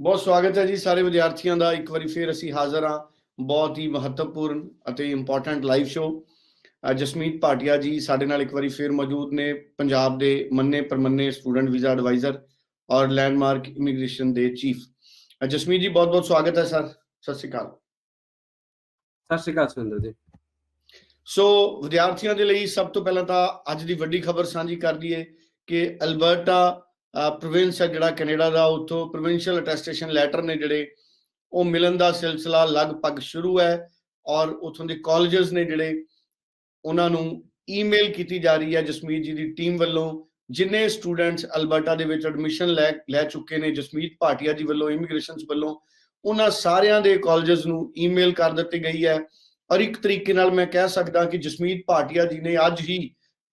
ਬਹੁਤ ਸਵਾਗਤ ਹੈ ਜੀ ਸਾਰੇ ਵਿਦਿਆਰਥੀਆਂ ਦਾ। ਇੱਕ ਵਾਰੀ ਫੇਰ ਅਸੀਂ ਹਾਜ਼ਰ ਹਾਂ। ਬਹੁਤ ਹੀ ਮਹੱਤਵਪੂਰਨ ਅਤੇ important live show Jasmeet Bhatia ji ਸਾਡੇ ਨਾਲ ਇੱਕ ਵਾਰੀ ਫੇਰ ਮੌਜੂਦ ਨੇ। ਪੰਜਾਬ ਦੇ ਮੰਨੇ ਪਰਮੰਨੇ ਸਟੂਡੈਂਟ ਵੀਜ਼ਾ ਐਡਵਾਈਜ਼ਰ ਔਰ ਲੈਂਡਮਾਰਕ ਇਮੀਗ੍ਰੇਸ਼ਨ ਦੇ ਚੀਫ ਜਸਮੀਤ ਜੀ ਬਹੁਤ ਬਹੁਤ ਸਵਾਗਤ ਹੈ ਸਰ। ਸਤਿ ਸ਼੍ਰੀ ਅਕਾਲ। ਸਤਿ ਸ਼੍ਰੀ ਅਕਾਲ ਸੁਰਿੰਦਰ ਜੀ। ਸੋ ਵਿਦਿਆਰਥੀਆਂ ਦੇ ਲਈ ਸਭ ਤੋਂ ਪਹਿਲਾਂ ਤਾਂ ਅੱਜ ਦੀ ਵੱਡੀ ਖਬਰ ਸਾਂਝੀ ਕਰ ਦਈਏ ਕਿ ਅਲਬਰਟਾ ਪ੍ਰੋਵਿੰਸ ਹੈ ਜਿਹੜਾ ਕੈਨੇਡਾ ਦਾ, ਉੱਥੋਂ ਪ੍ਰੋਵਿੰਸ਼ੀਅਲ ਅਟੈਸਟੇਸ਼ਨ ਲੈਟਰ ਨੇ ਜਿਹੜੇ, ਉਹ ਮਿਲਣ ਦਾ ਸਿਲਸਿਲਾ ਲਗਭਗ ਸ਼ੁਰੂ ਹੈ ਔਰ ਉਥੋਂ ਦੇ ਕਾਲਜਸ ਨੇ ਜਿਹੜੇ, ਉਹਨਾਂ ਨੂੰ ਈਮੇਲ ਕੀਤੀ ਜਾ ਰਹੀ ਹੈ ਜਸਮੀਤ ਜੀ ਦੀ ਟੀਮ ਵੱਲੋਂ, ਜਿੰਨੇ ਸਟੂਡੈਂਟਸ ਅਲਬਰਟਾ ਦੇ ਵਿੱਚ ਐਡਮਿਸ਼ਨ ਲੈ ਲੈ ਚੁੱਕੇ ਨੇ ਜਸਮੀਤ ਭਾਟੀਆ ਜੀ ਵੱਲੋਂ ਇਮੀਗ੍ਰੇਸ਼ਨਸ ਵੱਲੋਂ, ਉਹਨਾਂ ਸਾਰਿਆਂ ਦੇ ਕਾਲਜਸ ਨੂੰ ਈਮੇਲ ਕਰ ਦਿੱਤੀ ਗਈ ਹੈ ਔਰ ਇੱਕ ਤਰੀਕੇ ਨਾਲ ਮੈਂ ਕਹਿ ਸਕਦਾ ਕਿ ਜਸਮੀਤ ਭਾਟੀਆ ਜੀ ਨੇ ਅੱਜ ਹੀ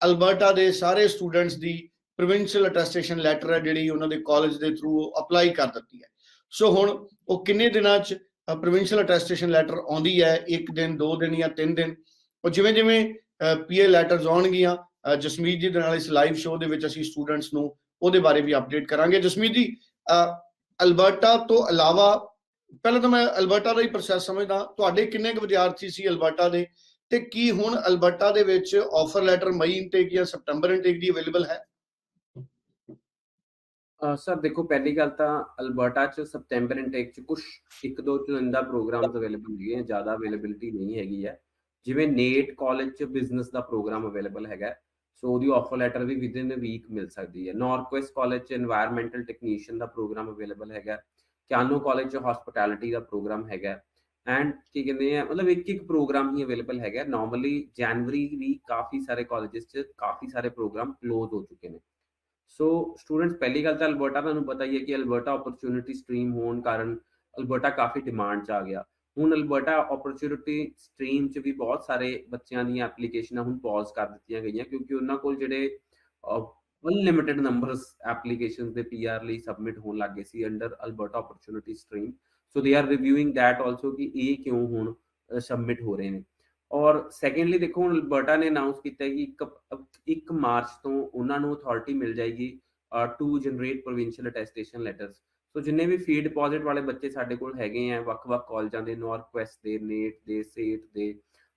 ਅਲਬਰਟਾ ਦੇ ਸਾਰੇ ਸਟੂਡੈਂਟਸ ਦੀ ਪ੍ਰੋਵਿੰਸ਼ੀਅਲ ਅਟੈਸਟੇਸ਼ਨ ਲੈਟਰ ਹੈ ਜਿਹੜੀ ਉਹਨਾਂ ਦੇ ਕਾਲਜ ਦੇ ਥਰੂ ਅਪਲਾਈ ਕਰ ਦਿੱਤੀ ਹੈ। ਸੋ ਹੁਣ ਉਹ ਕਿੰਨੇ ਦਿਨਾਂ 'ਚ ਪ੍ਰੋਵਿੰਸ਼ੀਅਲ ਅਟੈਸਟੇਸ਼ਨ ਲੈਟਰ ਆਉਂਦੀ ਹੈ? ਇੱਕ ਦਿਨ, ਦੋ ਦਿਨ ਜਾਂ ਤਿੰਨ ਦਿਨ? ਉਹ ਜਿਵੇਂ ਜਿਵੇਂ ਪੀਏ ਲੈਟਰਸ ਆਉਣਗੀਆਂ ਜਸਮੀਤ ਜੀ ਦੇ ਨਾਲ ਇਸ ਲਾਈਵ ਸ਼ੋਅ ਦੇ ਵਿੱਚ ਅਸੀਂ ਸਟੂਡੈਂਟਸ ਨੂੰ ਉਹਦੇ ਬਾਰੇ ਵੀ ਅਪਡੇਟ ਕਰਾਂਗੇ। ਜਸਮੀਤ ਜੀ ਅਲਬਰਟਾ ਤੋਂ ਇਲਾਵਾ, ਪਹਿਲਾਂ ਤਾਂ ਮੈਂ ਅਲਬਰਟਾ ਦਾ ਹੀ ਪ੍ਰੋਸੈਸ ਸਮਝਦਾ, ਤੁਹਾਡੇ ਕਿੰਨੇ ਕੁ ਵਿਦਿਆਰਥੀ ਸੀ ਅਲਬਰਟਾ ਦੇ? ਤੇ ਕੀ ਹੁਣ ਅਲਬਰਟਾ ਦੇ ਵਿੱਚ ਆਫਰ ਲੈਟਰ ਮਈ ਇਨਟੇਕ ਜਾਂ ਸਪਟੈਂਬਰ ਇਨਟੇਕ ਦੀ ਅਵੇਲੇਬਲ ਹੈ? ਸਰ, ਦੇਖੋ, ਪਹਿਲੀ ਗੱਲ ਤਾਂ ਅਲਬਰਟਾ ਚ ਸਪਟੈਂਬਰ ਇਨਟੇਕ ਚ ਕੁਝ ਇੱਕ ਦੋ ਚੁਣਿੰਦਾ ਪ੍ਰੋਗਰਾਮਸ ਅਵੇਲੇਬਲ ਹੈਗੇ ਆ, ਜ਼ਿਆਦਾ ਅਵੇਲੇਬਿਲਟੀ ਨਹੀਂ ਹੈਗੀ ਆ। ਜਿਵੇਂ ਨੇਟ ਕਾਲਜ ਚ ਬਿਜ਼ਨਸ ਦਾ ਪ੍ਰੋਗਰਾਮ ਅਵੇਲੇਬਲ ਹੈਗਾ ਸੋ ਉਹਦੀ ਆਫਰ ਲੈਟਰ ਵੀ ਵਿਦਿਨ ਅ ਵੀਕ ਮਿਲ ਸਕਦੀ ਹੈ। ਨਾਰਥ ਕਾਲਜ ਚ এনवायरमेंटਲ ਟੈਕਨੀਸ਼ੀਅਨ ਦਾ ਪ੍ਰੋਗਰਾਮ ਅਵੇਲੇਬਲ ਹੈਗਾ ਕਿਆਨੋ ਕਾਲਜ ਚ ਹਸਪਟੈਲਿਟੀ ਦਾ ਪ੍ਰੋਗਰਾਮ ਹੈਗਾ ਐਂਡ ਕੀ ਕਹਿੰਦੇ ਆ, ਮਤਲਬ ਇੱਕ ਇੱਕ ਪ੍ਰੋਗਰਾਮ ਹੀ ਅਵੇਲੇਬਲ ਹੈਗਾ ਨਾਰਮਲੀ ਜਨਵਰੀ ਵੀ ਕਾਫੀ ਸਾਰੇ ਕਾਲਜਸ ਚ ਕਾਫੀ ਸਾਰੇ ਪ੍ਰੋਗਰਾਮ ਕਲੋਜ਼ ਹੋ ਚੁੱਕੇ ਨੇ। ਸੋ ਸਟੂਡੈਂਟਸ ਪਹਿਲੀ ਗੱਲ ਤਾਂ ਅਲਬਰਟਾ ਤੁਹਾਨੂੰ ਪਤਾ ਹੀ ਹੈ ਕਿ ਅਲਬਰਟਾ ਓਪਰਚ्युनिटी ਸਟ੍ਰੀਮ ਹੋਣ ਕਾਰਨ ਅਲਬਰਟਾ ਕਾਫੀ ਡਿਮਾਂਡ 'ਚ ਆ ਗਿਆ। ਹੁਣ ਅਲਬਰਟਾ ਓਪਰਚ्युनिटी ਸਟ੍ਰੀਮ 'ਚ ਵੀ ਬਹੁਤ ਸਾਰੇ ਬੱਚਿਆਂ ਦੀਆਂ ਐਪਲੀਕੇਸ਼ਨਾਂ ਹੁਣ ਪਾਜ਼ ਕਰ ਦਿੱਤੀਆਂ ਗਈਆਂ ਕਿਉਂਕਿ ਉਹਨਾਂ ਕੋਲ ਜਿਹੜੇ ਅਨਲਿਮਿਟਿਡ ਨੰਬਰਸ ਐਪਲੀਕੇਸ਼ਨਸ ਦੇ ਪੀਆਰ ਲਈ ਸਬਮਿਟ ਹੋਣ ਲੱਗੇ ਸੀ under Alberta opportunity stream so they are reviewing that also ਕਿ ਇਹ ਕਿਉਂ ਹੁਣ ਸਬਮਿਟ ਹੋ ਰਹੇ ਨੇ। ਔਰ ਸੈਕੰਡਲੀ ਦੇਖੋ, ਹੁਣ ਅਲਬਰਟਾ ਨੇ ਅਨਾਉਂਸ ਕੀਤਾ ਕਿ ਇੱਕ 1 ਮਾਰਚ ਤੋਂ ਉਹਨਾਂ ਨੂੰ ਅਥਾਰਟੀ ਮਿਲ ਜਾਏਗੀ to generate provincial attestation letters so ਜਿੰਨੇ ਵੀ ਫੀ ਡਿਪੋਜ਼ਿਟ ਵਾਲੇ ਬੱਚੇ ਸਾਡੇ ਕੋਲ ਹੈਗੇ ਆ, ਵੱਖ-ਵੱਖ ਕਾਲਜਾਂ ਦੇ ਨਾਰਥਵੈਸਟ ਦੇ ਨੇਟ ਦੇ ਸੇਟ ਦੇ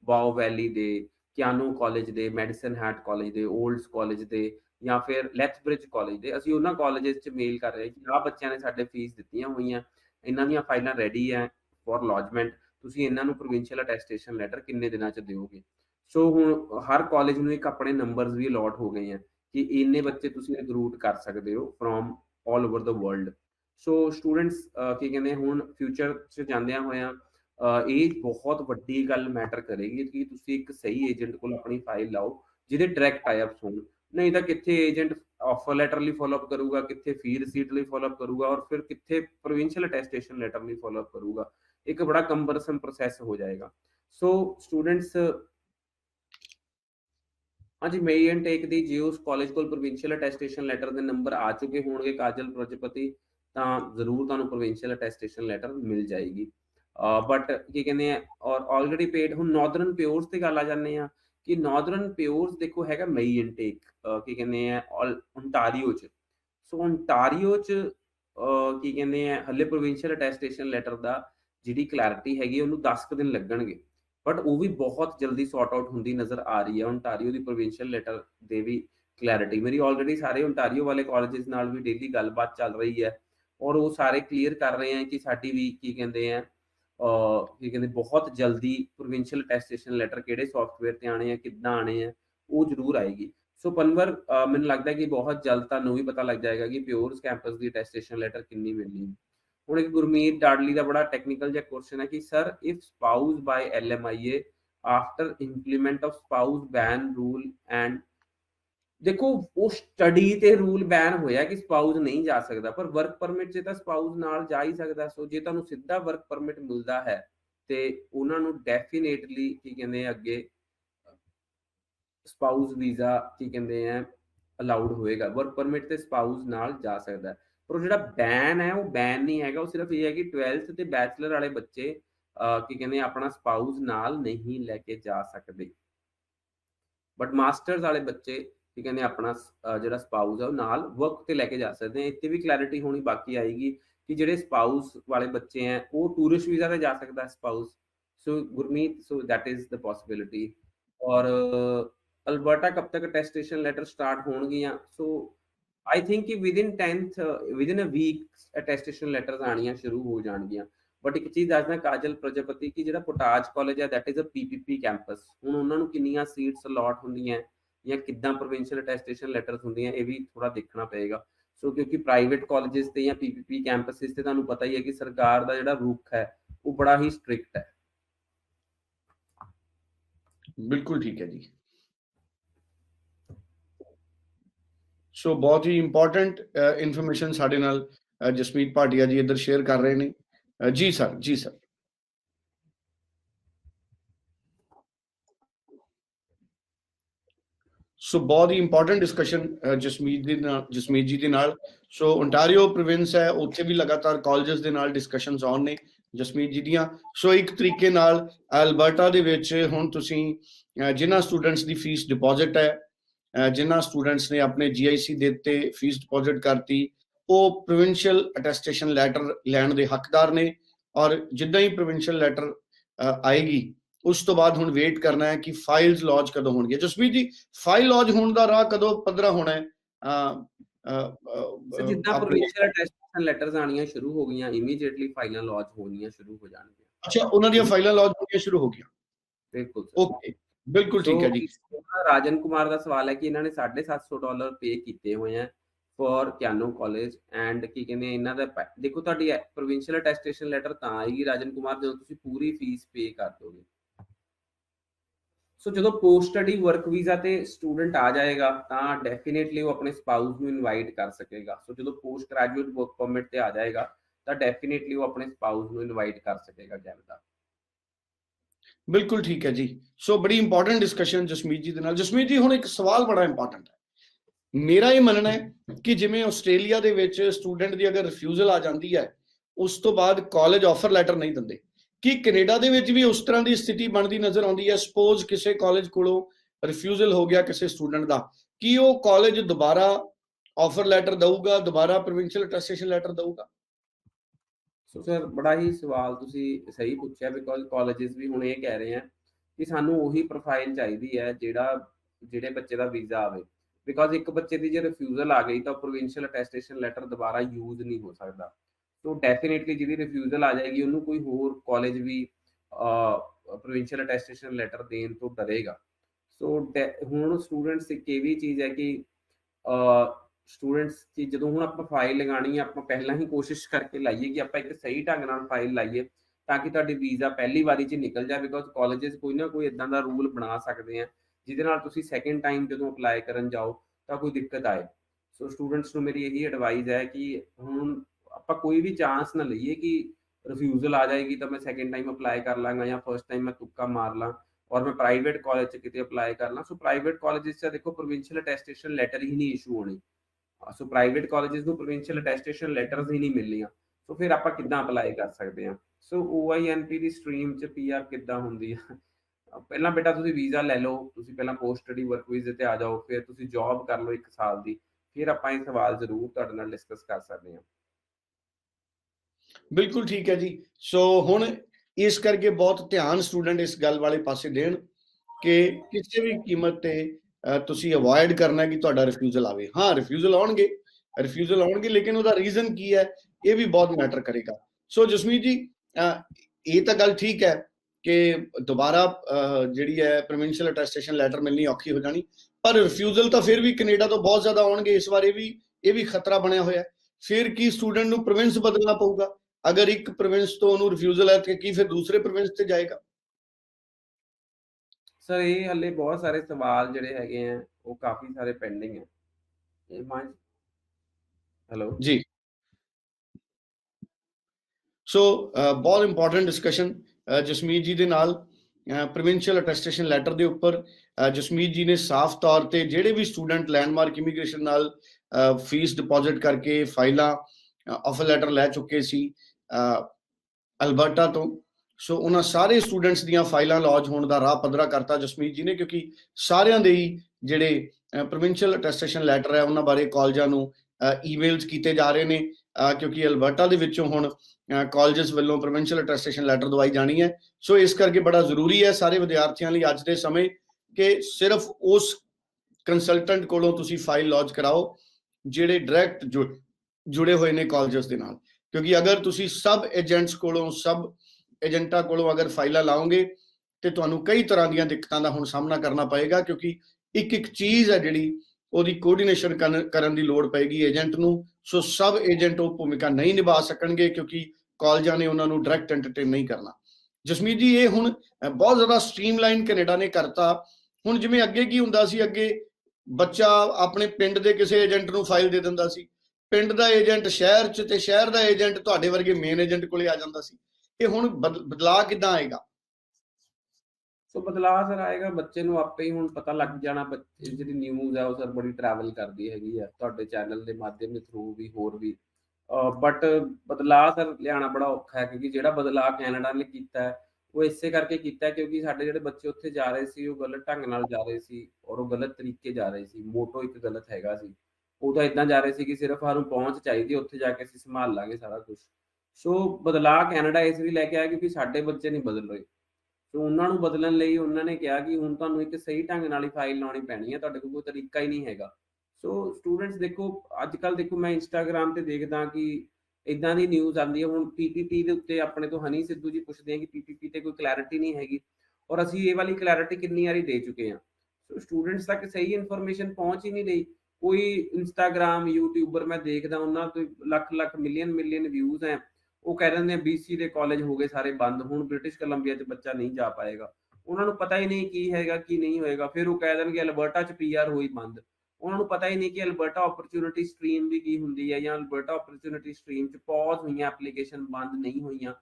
ਵਾਓ ਵੈਲੀ ਦੇ ਕਿਆਨੋ ਕਾਲਜ ਦੇ ਮੈਡੀਸਨ ਹੈਟ ਕਾਲਜ ਦੇ 올ਡਸ ਕਾਲਜ ਦੇ ਜਾਂ ਫਿਰ ਲੈਥਬ੍ਰਿਜ ਕਾਲਜ ਦੇ, ਅਸੀਂ ਉਹਨਾਂ ਕਾਲਜਸ 'ਚ ਮੇਲ ਕਰ ਰਹੇ ਕਿ ਆਹ ਬੱਚਿਆਂ ਨੇ ਸਾਡੇ ਫੀਸ ਦਿੱਤੀਆਂ ਹੋਈਆਂ, ਇਹਨਾਂ ਦੀਆਂ ਫਾਈਲਾਂ ਰੈਡੀ ਹੈ ਫॉर ਲੌਜਮੈਂਟ ਤੁਸੀਂ ਇਹਨਾਂ ਨੂੰ ਪ੍ਰੋਵਿੰਸ਼ੀਅਲ ਅਟੈਸਟੇਸ਼ਨ ਲੈਟਰ ਕਿੰਨੇ ਦਿਨਾਂ 'ਚ ਦਿਓਗੇ? ਸੋ ਹੁਣ ਹਰ ਕਾਲਜ ਨੂੰ ਇੱਕ ਆਪਣੇ ਨੰਬਰਸ ਵੀ ਅਲਾਟ ਹੋ ਗਏ ਆ ਕਿ ਇੰਨੇ ਬੱਚੇ ਤੁਸੀਂ ਰਿਕਰੂਟ ਕਰ ਸਕਦੇ ਹੋ from 올 over the world so students ਕੀ ਕਹਿੰਦੇ ਹੁਣ ਫਿਊਚਰ 'ਚ ਜਾਂਦਿਆਂ ਹੋਇਆਂ ਇਹ ਬਹੁਤ ਵੱਡੀ ਗੱਲ ਮੈਟਰ ਕਰੇਗੀ ਕਿ ਤੁਸੀਂ ਇੱਕ ਸਹੀ ਏਜੰਟ ਕੋਲ ਆਪਣੀ ਫਾਈਲ ਲਾਓ ਜਿਹਦੇ ਡਾਇਰੈਕਟ ਟਾਈਪਸ ਹੋਣ। ਨਹੀਂ ਤਾਂ ਕਿੱਥੇ ਏਜੰਟ ਆਫਰ ਲੈਟਰ ਲਈ ਫਾਲੋ ਅਪ ਕਰੂਗਾ, ਕਿੱਥੇ ਫੀ ਰਿਸੀਟ ਲਈ ਫਾਲੋ ਅਪ ਕਰੂਗਾ ਔਰ ਫਿਰ ਕਿੱਥੇ ਪ੍ਰੋਵਿੰਸ਼ੀਅਲ ਅਟੈਸਟੇਸ਼ਨ ਲੈਟਰ ਲਈ ਫਾਲੋ ਅਪ ਕਰੂਗਾ। ਇੱਕ ਬੜਾ ਕੰਬਰਸਮ ਪ੍ਰੋਸੈਸ ਹੋ ਜਾਏਗਾ ਸੋ ਸਟੂਡੈਂਟਸ ਹਾਂਜੀ ਮੇਈ ਐਂਡ ਦੀ ਜੇ ਉਸ ਕਾਲਜ ਕੋਲ ਪ੍ਰੋਵਿੰਸ਼ੀਅਲ ਅਟੈਸਟੇਸ਼ਨ ਲੈਟਰ ਦੇ ਨੰਬਰ ਆ ਚੁੱਕੇ ਹੋਣਗੇ ਕਾਜਲ ਪ੍ਰੋਜਪਤੀ, ਤਾਂ ਜ਼ਰੂਰ ਤੁਹਾਨੂੰ ਪ੍ਰੋਵਿੰਸ਼ੀਅਲ ਅਟੈਸਟੇਸ਼ਨ ਲੈਟਰ ਮਿਲ ਜਾਏਗੀ। ਬਟ ਕੀ ਕਹਿੰਦੇ ਆ, ਔਰ ਆਲਰੇਡੀ ਪੇਡ ਹੁਣ ਨਾਰਦਰਨ ਪਿਓਰਸ ਤੇ ਗੱਲ ਆ ਜਾਂਦੇ ਆ ਕਿ ਨਾਰਦਰਨ ਪਿਓਰਸ ਦੇਖੋ ਹੈਗਾ ਮਈ ਇਨਟੇਕ ਕੀ ਕਹਿੰਦੇ ਆ ਓਨਟਾਰੀਓ ਚ। ਸੋ ਓਨਟਾਰੀਓ ਚ ਕੀ ਕਹਿੰਦੇ ਆ, ਹੱਲੇ ਪ੍ਰੋਵਿੰਸ਼ੀਅਲ ਅਟੈਸਟੇਸ਼ਨ ਲੈਟਰ ਦਾ ਜਿਹੜੀ ਕਲੈਰਿਟੀ ਹੈਗੀ ਉਹਨੂੰ 10 ਕੁ ਦਿਨ ਲੱਗਣਗੇ। ਬਟ ਉਹ ਵੀ ਬਹੁਤ ਜਲਦੀ ਸੌਰਟ ਆਊਟ ਹੁੰਦੀ ਨਜ਼ਰ ਆ ਰਹੀ ਹੈ ਓਨਟਾਰੀਓ ਦੀ ਪ੍ਰੋਵਿੰਸ਼ੀਅਲ ਲੈਟਰ ਦੇ ਵੀ ਕਲੈਰਿਟੀ ਮੇਰੀ ਆਲਰੇਡੀ ਸਾਰੇ ਓਨਟਾਰੀਓ ਵਾਲੇ ਕਾਲਜਸ ਨਾਲ ਵੀ ਡੇਲੀ ਗੱਲਬਾਤ ਚੱਲ ਰਹੀ ਹੈ ਔਰ ਉਹ ਸਾਰੇ ਕਲੀਅਰ ਕਰ ਰਹੇ ਆ ਕਿ ਸਾਡੀ ਵੀ ਕੀ ਕਹਿੰਦੇ ਆ ਕੀ ਕਹਿੰਦੇ, ਬਹੁਤ ਜਲਦੀ ਪ੍ਰੋਵਿੰਸ਼ੀਅਲ ਟੈਸਟੇਸ਼ਨ ਲੈਟਰ ਕਿਹੜੇ ਸੌਫਟਵੇਅਰ ਤੇ ਆਣੇ ਆ, ਕਿੱਦਾਂ ਆਣੇ ਆ, ਉਹ ਜ਼ਰੂਰ ਆਏਗੀ। ਸੋ ਪਨਵਰ ਮੈਨੂੰ ਲੱਗਦਾ ਕਿ ਬਹੁਤ ਜਲਦ ਤੁਹਾਨੂੰ ਵੀ ਪਤਾ ਲੱਗ ਜਾਏਗਾ ਕਿ ਪਿਓਰਸ ਕੈਂਪਸ ਦੀ ਟੈਸਟੇਸ਼ਨ ਲੈਟਰ ਕਿੰਨੀ ਮਿਲਣੀ ਹੈ ਹੁਣ ਇੱਕ ਗੁਰਮੀਤ ਡਾਡਲੀ ਦਾ ਬੜਾ ਟੈਕਨੀਕਲ ਜਿਹਾ ਕੁਐਸਚਨ ਹੈ ਕਿ sir if spouse by LMIA after implement of spouse ban rule and ਦੇਖੋ, ਉਹ ਸਟੱਡੀ ਤੇ ਰੂਲ ਬੈਨ ਹੋਇਆ ਕਿ ਸਪਾਊਸ ਨਹੀਂ ਜਾ ਸਕਦਾ, ਪਰ ਵਰਕ ਪਰਮਿਟ 'ਚ ਤਾਂ ਸਪਾਊਸ ਨਾਲ ਜਾ ਹੀ ਸਕਦਾ, ਸੋ ਜੇ ਤੁਹਾਨੂੰ ਸਿੱਧਾ ਵਰਕ ਪਰਮਿਟ ਮਿਲਦਾ ਹੈ, ਤੇ ਉਹਨਾਂ ਨੂੰ ਡੈਫੀਨੇਟਲੀ ਕੀ ਕਹਿੰਦੇ ਆ ਅੱਗੇ ਸਪਾਊਸ ਵੀਜ਼ਾ ਕੀ ਕਹਿੰਦੇ ਆ ਅਲਾਉਡ ਹੋਏਗਾ ਵਰਕ ਪਰਮਿਟ ਤੇ ਸਪਾਊਸ ਨਾਲ ਜਾ ਸਕਦਾ ਪਰ ਉਹ ਜਿਹੜਾ ਬੈਨ ਹੈ, ਉਹ ਬੈਨ ਨਹੀਂ ਹੈਗਾ। ਉਹ ਸਿਰਫ ਇਹ ਹੈ ਕਿ 12th ਤੇ ਬੈਚਲਰ ਵਾਲੇ ਬੱਚੇ ਕੀ ਕਹਿੰਦੇ ਆਪਣਾ ਸਪਾਊਸ ਨਾਲ ਨਹੀਂ ਲੈ ਕੇ ਜਾ ਸਕਦੇ। ਬਟ ਮਾਸਟਰਸ ਵਾਲੇ ਬੱਚੇ, ਕੀ ਕਹਿੰਦੇ ਆਪਣਾ ਜਿਹੜਾ ਸਪਾਊਸ ਹੈ ਉਹ ਨਾਲ ਵਰਕ ਤੇ ਲੈ ਕੇ ਜਾ ਸਕਦੇ ਆ। ਇੱਥੇ ਵੀ ਕਲੈਰਿਟੀ ਹੋਣੀ ਬਾਕੀ ਆਏਗੀ ਕਿ ਜਿਹੜੇ ਸਪਾਊਸ ਵਾਲੇ ਬੱਚੇ ਹੈ ਉਹ ਟੂਰਿਸਟ ਵੀਜ਼ਾ ਤੇ ਜਾ ਸਕਦਾ spouse so Gurmeet so that is the possibility ਔਰ ਅਲਬਰਟਾ, ਕਬ ਤੱਕ ਅਟੈਸਟੇਸ਼ਨ ਲੈਟਰ ਸਟਾਰਟ ਹੋਣਗੀਆਂ? ਸੋ ਆਈ ਥਿੰਕ ਕਿ within 10th within a week attestation letters ਆਣੀਆਂ ਸ਼ੁਰੂ ਹੋ ਜਾਣਗੀਆਂ। ਬਟ ਇੱਕ ਚੀਜ਼ ਦੱਸਦਾ ਕਾਜਲ ਪ੍ਰਜਾਪਤੀ ਕਿ ਜਿਹੜਾ ਪੋਟਾਜ ਕਾਲਜ ਹੈ that is a PPP campus ਹੁਣ ਉਹਨਾਂ ਨੂੰ ਕਿੰਨੀਆਂ ਸੀਟਸ ਅਲਾਟ ਹੁੰਦੀਆਂ ਜਾਂ ਕਿੱਦਾਂ ਪ੍ਰੋਵਿੰਸ਼ੀਅਲ ਅਟੈਸਟੇਸ਼ਨ ਲੈਟਰਸ ਹੁੰਦੀਆਂ, ਇਹ ਵੀ ਥੋੜਾ ਦੇਖਣਾ ਪਏਗਾ। ਸੋ ਕਿਉਂਕਿ ਪ੍ਰਾਈਵੇਟ ਕਾਲਜਸ ਤੇ ਜਾਂ ਪੀਪੀਪੀ ਕੈਂਪਸਿਸ ਤੇ ਤੁਹਾਨੂੰ ਪਤਾ ਹੀ ਹੈ ਕਿ ਸਰਕਾਰ ਦਾ ਜਿਹੜਾ ਰੁਖ ਹੈ, ਉਹ ਬੜਾ ਹੀ ਸਟ੍ਰਿਕਟ ਹੈ। ਬਿਲਕੁਲ ਠੀਕ ਹੈ ਜੀ। ਸੋ ਬਹੁਤ ਹੀ ਇੰਪੋਰਟੈਂਟ ਇਨਫੋਰਮੇਸ਼ਨ ਸਾਡੇ ਨਾਲ ਅ, ਜਸਮੀਤ ਭਾਟੀਆ ਜੀ ਇੱਧਰ ਸ਼ੇਅਰ ਕਰ ਰਹੇ ਨੇ ਅ, ਜੀ ਸਰ ਜੀ ਸਰ ਸੋ ਬਹੁਤ ਹੀ ਇੰਪੋਰਟੈਂਟ ਡਿਸਕਸ਼ਨ ਜਸਮੀਤ ਦੇ ਨਾਲ ਜਸਮੀਤ ਜੀ ਦੇ ਨਾਲ ਸੋ ਓਨਟਾਰੀਓ ਪ੍ਰੋਵਿੰਸ ਹੈ ਉੱਥੇ ਵੀ ਲਗਾਤਾਰ ਕਾਲਜਸ ਦੇ ਨਾਲ ਡਿਸਕਸ਼ਨਸ ਆਨ ਨੇ ਜਸਮੀਤ ਜੀ ਦੀਆਂ ਸੋ ਇੱਕ ਤਰੀਕੇ ਨਾਲ ਅਲਬਰਟਾ ਦੇ ਵਿੱਚ ਹੁਣ ਤੁਸੀਂ ਅਹ ਜਿਨ੍ਹਾਂ ਸਟੂਡੈਂਟਸ ਦੀ ਫੀਸ ਡਿਪੋਜ਼ਿਟ ਹੈ ਅਹ ਜਿਨ੍ਹਾਂ ਸਟੂਡੈਂਟਸ ਨੇ ਆਪਣੇ ਜੀਆਈਸੀ ਦੇ ਉੱਤੇ ਫੀਸ ਡਿਪੋਜ਼ਿਟ ਕਰਤੀ ਉਹ ਪ੍ਰੋਵਿੰਸ਼ੀਅਲ ਅਟੈਸਟੇਸ਼ਨ ਲੈਟਰ ਲੈਣ ਦੇ ਹੱਕਦਾਰ ਨੇ ਔਰ ਜਿੱਦਾਂ ਹੀ ਪ੍ਰੋਵਿੰਸ਼ੀਅਲ ਲੈਟਰ ਆਏਗੀ ਉਸ ਤੋਂ ਬਾਅਦ ਹੁਣ ਵੇਟ ਕਰਨਾ ਹੈ ਕਿ ਫਾਈਲਸ ਲੌਂਚ ਕਦੋਂ ਹੋਣਗੇ ਜਸਮੀਤ ਜੀ ਫਾਈਲ ਲੌਂਚ ਹੋਣ ਦਾ ਰਾਹ ਕਦੋਂ ਪੱਧਰਾ ਹੋਣਾ ਹੈ? ਜਿੱਦਾਂ ਪ੍ਰੋਵਿੰਸ਼ੀਅਲ ਅਟੈਸਟੇਸ਼ਨ ਲੈਟਰਸ ਆਣੀਆਂ ਸ਼ੁਰੂ ਹੋ ਗਈਆਂ ਇਮੀਡੀਏਟਲੀ ਫਾਈਲਾਂ ਲਾਂਚ ਹੋਣੀਆਂ ਸ਼ੁਰੂ ਹੋ ਜਾਣਗੀਆਂ। ਅੱਛਾ ਉਹਨਾਂ ਦੀਆਂ ਫਾਈਲਾਂ ਲੌਂਚ ਹੋਣੀਆਂ ਸ਼ੁਰੂ ਹੋ ਗਈਆਂ। ਬਿਲਕੁਲ। ਓਕੇ ਬਿਲਕੁਲ ਠੀਕ ਹੈ ਜੀ। ਰਾਜਨ ਕੁਮਾਰ ਦਾ ਸਵਾਲ ਹੈ ਕਿ ਇਹਨਾਂ ਨੇ 750 ਡਾਲਰ ਪੇ ਕੀਤੇ ਹੋਏ ਆ ਫॉर ਕਿਆਨੋ ਕਾਲਜ ਐਂਡ ਕੀ ਕਹਿੰਦੇ ਇਹਨਾਂ ਦਾ ਦੇਖੋ ਤੁਹਾਡੀ ਪ੍ਰੋਵਿੰਸ਼ੀਅਲ ਅਟੈਸਟੇਸ਼ਨ ਲੈਟਰ ਤਾਂ ਆਏਗੀ ਰਾਜਨ ਕੁਮਾਰ ਜਦੋਂ ਤੁਸੀਂ ਪੂਰੀ ਫੀਸ ਪੇ ਕਰ ਦੋਗੇ। ਸੋ ਜਦੋਂ ਪੋਸਟ ਸਟੱਡੀ ਵਰਕ ਵੀਜ਼ਾ ਤੇ ਸਟੂਡੈਂਟ ਆ ਜਾਏਗਾ ਤਾਂ ਡੈਫੀਨੇਟਲੀ ਉਹ ਆਪਣੇ ਸਪਾਊਸ ਨੂੰ ਇਨਵਾਈਟ ਕਰ ਸਕੇਗਾ। ਸੋ ਜਦੋਂ ਪੋਸਟ ਗ੍ਰੈਜੂਏਟ ਵਰਕ ਪਰਮਿਟ ਤੇ ਆ ਜਾਏਗਾ ਤਾਂ ਡੈਫੀਨੇਟਲੀ ਉਹ ਆਪਣੇ ਸਪਾਊਸ ਨੂੰ ਇਨਵਾਈਟ ਕਰ ਸਕੇਗਾ ਕੈਨੇਡਾ ਬਿਲਕੁਲ ਠੀਕ ਹੈ ਜੀ। ਸੋ ਬੜੀ ਇੰਪੋਰਟੈਂਟ ਡਿਸਕਸ਼ਨ ਜਸਮੀਤ ਜੀ ਦੇ ਨਾਲ। ਜਸਮੀਤ ਜੀ, ਹੁਣ ਇੱਕ ਸਵਾਲ ਬੜਾ ਇੰਪੋਰਟੈਂਟ ਹੈ। ਮੇਰਾ ਇਹ ਮੰਨਣਾ ਹੈ ਕਿ ਜਿਵੇਂ ਆਸਟ੍ਰੇਲੀਆ ਦੇ ਵਿੱਚ ਸਟੂਡੈਂਟ ਦੀ ਅਗਰ ਰਿਫਿਊਜ਼ਲ ਆ ਜਾਂਦੀ ਹੈ, ਉਸ ਤੋਂ ਬਾਅਦ ਕਾਲਜ ਆਫਰ ਲੈਟਰ ਨਹੀਂ ਦਿੰਦੇ। ਕੀ ਕੈਨੇਡਾ ਦੇ ਵਿੱਚ ਵੀ ਉਸ ਤਰ੍ਹਾਂ ਦੀ ਸਥਿਤੀ ਬਣਦੀ ਨਜ਼ਰ ਆਉਂਦੀ ਹੈ? ਸਪੋਜ਼ ਕਿਸੇ ਕਾਲਜ ਕੋਲੋਂ ਰਿਫਿਊਜ਼ਲ ਹੋ ਗਿਆ ਕਿਸੇ ਸਟੂਡੈਂਟ ਦਾ, ਕੀ ਉਹ ਕਾਲਜ ਦੁਬਾਰਾ ਆਫਰ ਲੈਟਰ ਦਊਗਾ? ਦੁਬਾਰਾ ਪ੍ਰੋਵਿੰਸ਼ੀਅਲ ਅਟੈਸਟੇਸ਼ਨ ਲੈਟਰ ਦਊਗਾ? ਸੋ ਸਰ ਬੜਾ ਹੀ ਸਵਾਲ ਤੁਸੀਂ ਸਹੀ ਪੁੱਛਿਆ ਬਿਕੋਜ਼ ਕਾਲਜਸ ਵੀ ਹੁਣ ਇਹ ਕਹਿ ਰਹੇ ਆ ਕਿ ਸਾਨੂੰ ਉਹੀ ਪ੍ਰੋਫਾਈਲ ਚਾਹੀਦੀ ਹੈ ਜਿਹੜਾ, ਜਿਹੜੇ ਬੱਚੇ ਦਾ ਵੀਜ਼ਾ ਆਵੇ। ਬਿਕੋਜ਼ ਇੱਕ ਬੱਚੇ ਦੀ ਜੇ ਰਿਫਿਊਜ਼ਲ ਆ ਗਈ ਤਾਂ ਪ੍ਰੋਵਿੰਸ਼ੀਅਲ ਅਟੈਸਟੇਸ਼ਨ ਲੈਟਰ ਦੁਬਾਰਾ ਯੂਜ਼ ਨਹੀਂ ਹੋ ਸਕਦਾ। ਸੋ ਡੈਫੀਨਿਟਲੀ ਜਿਹਦੀ ਰਿਫਿਊਜ਼ਲ ਆ ਜਾਏਗੀ, ਉਹਨੂੰ ਕੋਈ ਹੋਰ ਕਾਲਜ ਵੀ ਪ੍ਰੋਵਿੰਸ਼ੀਅਲ ਅਟੈਸਟੇਸ਼ਨ ਲੈਟਰ ਦੇਣ ਤੋਂ ਡਰੇਗਾ। ਸੋ ਹੁਣ ਸਟੂਡੈਂਟਸ ਇੱਕ ਇਹ ਵੀ ਚੀਜ਼ ਹੈ ਕਿ ਸਟੂਡੈਂਟਸ ਕਿ ਜਦੋਂ ਹੁਣ ਆਪਾਂ ਫਾਈਲ ਲਗਾਣੀ ਹੈ ਆਪਾਂ ਪਹਿਲਾਂ ਹੀ ਕੋਸ਼ਿਸ਼ ਕਰਕੇ ਲਾਈਏ ਕਿ ਆਪਾਂ ਇੱਕ ਸਹੀ ਢੰਗ ਨਾਲ ਫਾਈਲ ਲਾਈਏ ਤਾਂ ਕਿ ਤੁਹਾਡੀ ਵੀਜ਼ਾ ਪਹਿਲੀ ਵਾਰੀ 'ਚ ਨਿਕਲ ਜਾਵੇ ਬਿਕੋਜ਼ ਕਾਲਜਸ ਕੋਈ ਨਾ ਕੋਈ ਇਦਾਂ ਦਾ ਰੂਲ ਬਣਾ ਸਕਦੇ ਆ, ਜਿਹਦੇ ਨਾਲ ਤੁਸੀਂ ਸੈਕੰਡ ਟਾਈਮ ਜਦੋਂ ਅਪਲਾਈ ਕਰਨ ਜਾਓ ਤਾਂ ਕੋਈ ਦਿੱਕਤ ਆਏ। ਸੋ ਸਟੂਡੈਂਟਸ ਨੂੰ ਮੇਰੀ ਇਹੀ ਐਡਵਾਈਸ ਹੈ ਕਿ ਹੁਣ ਆਪਾਂ ਕੋਈ ਵੀ ਚਾਂਸ ਨਾ ਲਈਏ ਕਿ ਰਿਫਿਊਜ਼ਲ ਆ ਜਾਏਗੀ ਤਾਂ ਮੈਂ ਸੈਕੰਡ ਟਾਈਮ ਅਪਲਾਈ ਕਰ ਲਾਂਗਾ ਜਾਂ ਫਰਸਟ ਟਾਈਮ ਮੈਂ ਤੁੱਕਾ ਮਾਰ ਲਾਂ ਔਰ ਮੈਂ ਪ੍ਰਾਈਵੇਟ ਕਾਲਜ 'ਚ ਕਿਤੇ ਅਪਲਾਈ ਕਰ ਲਾਂ। ਸੋ ਪ੍ਰਾਈਵੇਟ ਕਾਲਜਸ 'ਚ ਦੇਖੋ ਪ੍ਰੋਵਿੰਸ਼ੀਅਲ ਅਟੈਸਟੇਸ਼ਨ ਲੈਟਰ ਹੀ ਨਹੀਂ ਇਸ਼ੂ ਹੋਣੀ। ਸੋ ਪ੍ਰਾਈਵੇਟ ਕਾਲਜਸ ਨੂੰ ਪ੍ਰੋਵਿੰਸ਼ੀਅਲ ਅਟੈਸਟੇਸ਼ਨ ਲੈਟਰਸ ਹੀ ਨਹੀਂ ਮਿਲਣੀਆਂ। ਸੋ ਫਿਰ ਆਪਾਂ ਕਿੱਦਾਂ ਅਪਲਾਈ ਕਰ ਸਕਦੇ ਹਾਂ? ਸੋ OINP ਦੀ ਸਟਰੀਮ 'ਚ PR ਕਿੱਦਾਂ ਹੁੰਦੀ ਹੈ ਪਹਿਲਾਂ ਬੇਟਾ ਤੁਸੀਂ ਵੀਜ਼ਾ ਲੈ ਲਓ, ਤੁਸੀਂ ਪਹਿਲਾਂ ਪੋਸਟ ਸਟੱਡੀ ਵਰਕ ਵੀਜ਼ੇ ਤੇ ਆ ਜਾਓ, ਫਿਰ ਤੁਸੀਂ ਜੌਬ ਕਰ ਲਓ 1 ਸਾਲ ਦੀ, ਫਿਰ ਆਪਾਂ ਇਹ ਸਵਾਲ ਜ਼ਰੂਰ ਤੁਹਾਡੇ ਨਾਲ ਡਿਸਕਸ ਕਰ ਸਕਦੇ ਹਾਂ। ਬਿਲਕੁਲ ਠੀਕ ਹੈ ਜੀ। ਸੋ ਹੁਣ ਇਸ ਕਰਕੇ ਬਹੁਤ ਧਿਆਨ ਸਟੂਡੈਂਟ ਇਸ ਗੱਲ ਵਾਲੇ ਪਾਸੇ ਦੇਣ ਕਿ ਕਿਸੇ ਵੀ ਕੀਮਤ ਤੇ ਤੁਸੀਂ ਅਵੋਇਡ ਕਰਨਾ ਕਿ ਤੁਹਾਡਾ ਰਿਫਿਊਜ਼ਲ ਆਵੇ। ਹਾਂ ਰਿਫਿਊਜ਼ਲ ਆਉਣਗੇ। ਰਿਫਿਊਜ਼ਲ ਆਉਣਗੇ, ਲੇਕਿਨ ਉਹਦਾ ਰੀਜ਼ਨ ਕੀ ਹੈ, ਇਹ ਵੀ ਬਹੁਤ ਮੈਟਰ ਕਰੇਗਾ। ਸੋ ਜਸਮੀਤ ਜੀ ਇਹ ਤਾਂ ਗੱਲ ਠੀਕ ਹੈ ਕਿ ਦੁਬਾਰਾ ਜਿਹੜੀ ਹੈ ਪ੍ਰੋਵਿੰਸ਼ੀਅਲ ਅਟੈਸਟੇਸ਼ਨ ਲੈਟਰ ਮਿਲਣੀ ਔਖੀ ਹੋ ਜਾਣੀ, ਪਰ ਰਿਫਿਊਜ਼ਲ ਤਾਂ ਫਿਰ ਵੀ ਕੈਨੇਡਾ ਤੋਂ ਬਹੁਤ ਜ਼ਿਆਦਾ ਆਉਣਗੇ। ਇਸ ਵਾਰ ਇਹ ਵੀ ਇਹ ਵੀ ਖਤਰਾ ਬਣਿਆ ਹੋਇਆ ਫਿਰ ਕੀ ਸਟੂਡੈਂਟ ਨੂੰ ਪ੍ਰੋਵਿੰਸ ਬਦਲਣਾ ਪਊਗਾ? ਅਗਰ ਇੱਕ ਪ੍ਰੋਵਿੰਸ ਤੋਂ ਉਹਨੂੰ ਰਿਫਿਊਜ਼ਲ ਹੈ, ਤੇ ਕੀ ਫਿਰ ਦੂਸਰੇ ਪ੍ਰੋਵਿੰਸ ਤੇ ਜਾਏਗਾ? ਸਰ, ਇਹ ਹੱਲੇ ਬਹੁਤ ਸਾਰੇ ਸਵਾਲ ਜਿਹੜੇ ਹੈਗੇ ਆ, ਉਹ ਕਾਫੀ ਸਾਰੇ ਪੈਂਡਿੰਗ ਹੈ ਇਹ ਮਾਂ ਹੈਲੋ ਜੀ। ਸੋ ਬਹੁਤ ਇੰਪੋਰਟੈਂਟ ਡਿਸਕਸ਼ਨ ਜਸਮੀਤ ਜੀ ਦੇ ਨਾਲ ਪ੍ਰੋਵਿੰਸ਼ੀਅਲ ਅਟੈਸਟੇਸ਼ਨ ਲੈਟਰ ਦੇ ਉੱਪਰ ਜਸਮੀਤ ਜੀ ਨੇ ਸਾਫ਼ ਤੌਰ ਤੇ ਜਿਹੜੇ ਵੀ ਸਟੂਡੈਂਟ ਲੈਂਡਮਾਰਕ ਇਮੀਗ੍ਰੇਸ਼ਨ ਨਾਲ ਫੀਸ ਡਿਪੋਜ਼ਿਟ ਕਰਕੇ ਫਾਈਲਾਂ ਆਫਰ ਲੈਟਰ ਲੈ ਚੁੱਕੇ ਸੀ ਅਲਬਰਟਾ ਤੋਂ। ਸੋ ਉਹਨਾਂ ਸਾਰੇ ਸਟੂਡੈਂਟਸ ਦੀਆਂ ਫਾਈਲਾਂ ਲੌਂਚ ਹੋਣ ਦਾ ਰਾਹ ਪੱਧਰਾ ਕਰਤਾ ਜਸਮੀਤ ਜੀ ਨੇ, ਕਿਉਂਕਿ ਸਾਰਿਆਂ ਦੇ ਹੀ ਜਿਹੜੇ ਪ੍ਰੋਵਿੰਸ਼ੀਅਲ ਅਟੈਸਟੇਸ਼ਨ ਲੈਟਰ ਹੈ, ਉਹਨਾਂ ਬਾਰੇ ਕਾਲਜਾਂ ਨੂੰ ਈਮੇਲਸ ਕੀਤੇ ਜਾ ਰਹੇ ਨੇ ਕਿਉਂਕਿ ਅਲਬਰਟਾ ਦੇ ਵਿੱਚੋਂ ਹੁਣ ਕਾਲਜਸ ਵੱਲੋਂ ਪ੍ਰੋਵਿੰਸ਼ੀਅਲ ਅਟੈਸਟੇਸ਼ਨ ਲੈਟਰ ਦਵਾਈ ਜਾਣੀ ਹੈ। ਸੋ ਇਸ ਕਰਕੇ ਬੜਾ ਜ਼ਰੂਰੀ ਹੈ ਸਾਰੇ ਵਿਦਿਆਰਥੀਆਂ ਲਈ ਅੱਜ ਦੇ ਸਮੇਂ ਕਿ ਸਿਰਫ ਉਸ ਕੰਸਲਟੈਂਟ ਕੋਲੋਂ ਤੁਸੀਂ ਫਾਈਲ ਲੌਂਚ ਕਰਾਓ, ਜਿਹੜੇ ਡਾਇਰੈਕਟ ਜੁੜੇ ਹੋਏ ਨੇ ਕਾਲਜਸ ਦੇ ਨਾਲ। ਕਿਉਂਕਿ ਅਗਰ ਤੁਸੀਂ ਸਬ ਏਜੰਟਸ ਕੋਲੋਂ ਸਬ ਏਜੰਟਾਂ ਕੋਲੋਂ ਅਗਰ ਫਾਈਲਾਂ ਲਾਓਗੇ ਤੇ ਤੁਹਾਨੂੰ ਕਈ ਤਰ੍ਹਾਂ ਦੀਆਂ ਦਿੱਕਤਾਂ ਦਾ ਹੁਣ ਸਾਹਮਣਾ ਕਰਨਾ ਪਏਗਾ, ਕਿਉਂਕਿ ਇੱਕ ਇੱਕ ਚੀਜ਼ ਹੈ ਜਿਹੜੀ ਉਹਦੀ ਕੋਆਰਡੀਨੇਸ਼ਨ ਕਰਨ ਦੀ ਲੋੜ ਪਏਗੀ ਏਜੰਟ ਨੂੰ। ਸੋ ਸਭ ਏਜੰਟ ਉਹ ਭੂਮਿਕਾ ਨਹੀਂ ਨਿਭਾ ਸਕਣਗੇ ਕਿਉਂਕਿ ਕਾਲਜਾਂ ਨੇ ਉਹਨਾਂ ਨੂੰ ਡਾਇਰੈਕਟ ਐਂਟਰਟੇਨ ਨਹੀਂ ਕਰਨਾ। ਜਸਮੀਤ ਜੀ, ਇਹ ਹੁਣ ਬਹੁਤ ਜ਼ਿਆਦਾ ਸਟ੍ਰੀਮਲਾਈਨ ਕੈਨੇਡਾ ਨੇ ਕਰਤਾ। ਹੁਣ ਜਿਵੇਂ ਅੱਗੇ ਕੀ ਹੁੰਦਾ ਸੀ, ਅੱਗੇ ਬੱਚਾ ਆਪਣੇ ਪਿੰਡ ਦੇ ਕਿਸੇ ਏਜੰਟ ਨੂੰ ਫਾਈਲ ਦੇ ਦਿੰਦਾ ਸੀ। ਪਿੰਡ ਦਾ ਏਜੰਟ, ਸ਼ਹਿਰ 'ਚ ਤੇ ਸ਼ਹਿਰ ਦਾ ਏਜੰਟ ਤੁਹਾਡੇ ਵਰਗੇ ਮੇਨ ਏਜੰਟ ਕੋਲੇ ਆ ਜਾਂਦਾ ਸੀ। ਇਹ ਹੁਣ ਬਦ- ਬਦਲਾਅ ਆਏਗਾ? ਸੋ ਬਦਲਾਅ ਸਰ ਆਏਗਾ, ਬੱਚੇ ਨੂੰ ਆਪੇ ਹੀ ਹੁਣ ਪਤਾ ਲੱਗ ਜਾਣਾ ਜਿਹੜੀ ਨਿਊਜ਼ ਹੈ ਉਹ ਸਰ ਬੜੀ ਟਰੈਵਲ ਕਰਦੀ ਹੈਗੀ ਆ, ਤੁਹਾਡੇ ਚੈਨਲ ਦੇ ਮਾਧਿਅਮ ਦੇ ਥਰੂ ਵੀ, ਹੋਰ ਵੀ। ਬਟ ਬਦਲਾਅ ਸਰ ਲਿਆਉਣਾ ਬੜਾ ਔਖਾ ਹੈ, ਕਿਉਂਕਿ ਜਿਹੜਾ ਬਦਲਾਅ ਕੈਨੇਡਾ ਨੇ ਕੀਤਾ ਹੈ, ਉਹ ਇਸੇ ਕਰਕੇ ਕੀਤਾ ਕਿਉਂਕਿ ਸਾਡੇ ਜਿਹੜੇ ਬੱਚੇ ਉੱਥੇ ਜਾ ਰਹੇ ਸੀ, ਉਹ ਗਲਤ ਢੰਗ ਨਾਲ ਜਾ ਰਹੇ ਸੀ ਔਰ ਉਹ ਗਲਤ ਤਰੀਕੇ ਜਾ ਰਹੇ ਸੀ। ਮੋਟੋ ਇੱਕ ਗਲਤ ਹੈਗਾ ਸੀ। ਉਹ ਤਾਂ ਇਦਾਂ ਜਾ ਰਹੇ ਸੀ ਕਿ ਸਿਰਫ ਸਾਨੂੰ ਪਹੁੰਚ ਚਾਹੀਦੀ, ਉੱਥੇ ਜਾ ਕੇ ਅਸੀਂ ਸੰਭਾਲ ਲਾਂਗੇ ਸਾਰਾ ਕੁਝ ਸੋ ਬਦਲਾਅ ਕੈਨੇਡਾ ਇਸ ਲਈ ਲੈ ਕੇ ਆਇਆ ਕਿਉਂਕਿ ਸਾਡੇ ਬੱਚੇ ਨਹੀਂ ਬਦਲ ਰਹੇ। ਸੋ ਉਹਨਾਂ ਨੂੰ ਬਦਲਣ ਲਈ ਉਹਨਾਂ ਨੇ ਕਿਹਾ ਕਿ ਹੁਣ ਤੁਹਾਨੂੰ ਇੱਕ ਸਹੀ ਢੰਗ ਨਾਲ ਹੀ ਫਾਈਲ ਲਾਉਣੀ ਪੈਣੀ ਹੈ, ਤੁਹਾਡੇ ਕੋਲ ਕੋਈ ਤਰੀਕਾ ਹੀ ਨਹੀਂ ਹੈਗਾ। ਸੋ ਸਟੂਡੈਂਟਸ ਦੇਖੋ ਅੱਜ ਕੱਲ ਦੇਖੋ ਮੈਂ ਇੰਸਟਾਗ੍ਰam ਤੇ ਦੇਖਦਾ ਕਿ ਇਦਾਂ ਦੀ ਨਿਊਜ਼ ਆਉਂਦੀ ਹੈ, ਹੁਣ ਪੀਪੀਪੀ ਦੇ ਉੱਤੇ ਆਪਣੇ ਤੋਂ ਹਨੀ ਸਿੱਧੂ ਜੀ ਪੁੱਛਦੇ ਆ ਕਿ ਪੀਪੀਪੀ ਤੇ ਕੋਈ ਕਲੈਰਿਟੀ ਨਹੀਂ ਹੈਗੀ ਔਰ ਅਸੀਂ ਇਹ ਵਾਲੀ ਕਲੈਰਿਟੀ ਕਿੰਨੀ ਵਾਰੀ ਦੇ ਚੁੱਕੇ ਹਾਂ। ਸੋ ਸਟੂਡੈਂਟਸ ਤੱਕ ਸਹੀ ਇਨਫੋਰਮੇਸ਼ਨ ਪਹੁੰਚ ਹੀ ਨਹੀਂ ਰਹੀ। ਕੋਈ ਇੰਸਟਾਗ੍ਰam ਯੂਟਿਊਬਰ ਮੈਂ ਦੇਖਦਾ, ਉਹਨਾਂ ਤੋਂ lakh lakh million million views ਹੈ। ਉਹ ਕਹਿ ਰਹੇ ਨੇ BC ਦੇ ਕਾਲਜ ਹੋ ਗਏ ਸਾਰੇ ਬੰਦ, ਹੁਣ ਬ੍ਰਿਟਿਸ਼ ਕੋਲੰਬੀਆ 'ਚ ਬੱਚਾ ਨਹੀਂ ਜਾ ਪਾਏਗਾ। ਉਹਨਾਂ ਨੂੰ ਪਤਾ ਹੀ ਨਹੀਂ ਕੀ ਹੈਗਾ, ਕੀ ਨਹੀਂ ਹੋਏਗਾ। ਫਿਰ ਉਹ ਕਹਿ ਦੇਣਗੇ ਅਲਬਰਟਾ 'ਚ ਪੀਆਰ ਹੋਈ ਬੰਦ। ਉਹਨਾਂ ਨੂੰ ਪਤਾ ਹੀ ਨਹੀਂ ਕਿ ਅਲਬਰਟਾ ਓਪਰਚ्युनिटी ਸਟ੍ਰੀਮ ਵੀ ਕੀ ਹੁੰਦੀ ਹੈ ਜਾਂ ਅਲਬਰਟਾ ਓਪਰਚੁਨਿਟੀ ਸਟ੍ਰੀਮ 'ਚ ਪੌਜ਼ ਹੋਈਆਂ ਐਪਲੀਕੇਸ਼ਨ ਬੰਦ ਨਹੀਂ ਹੋਈਆਂ।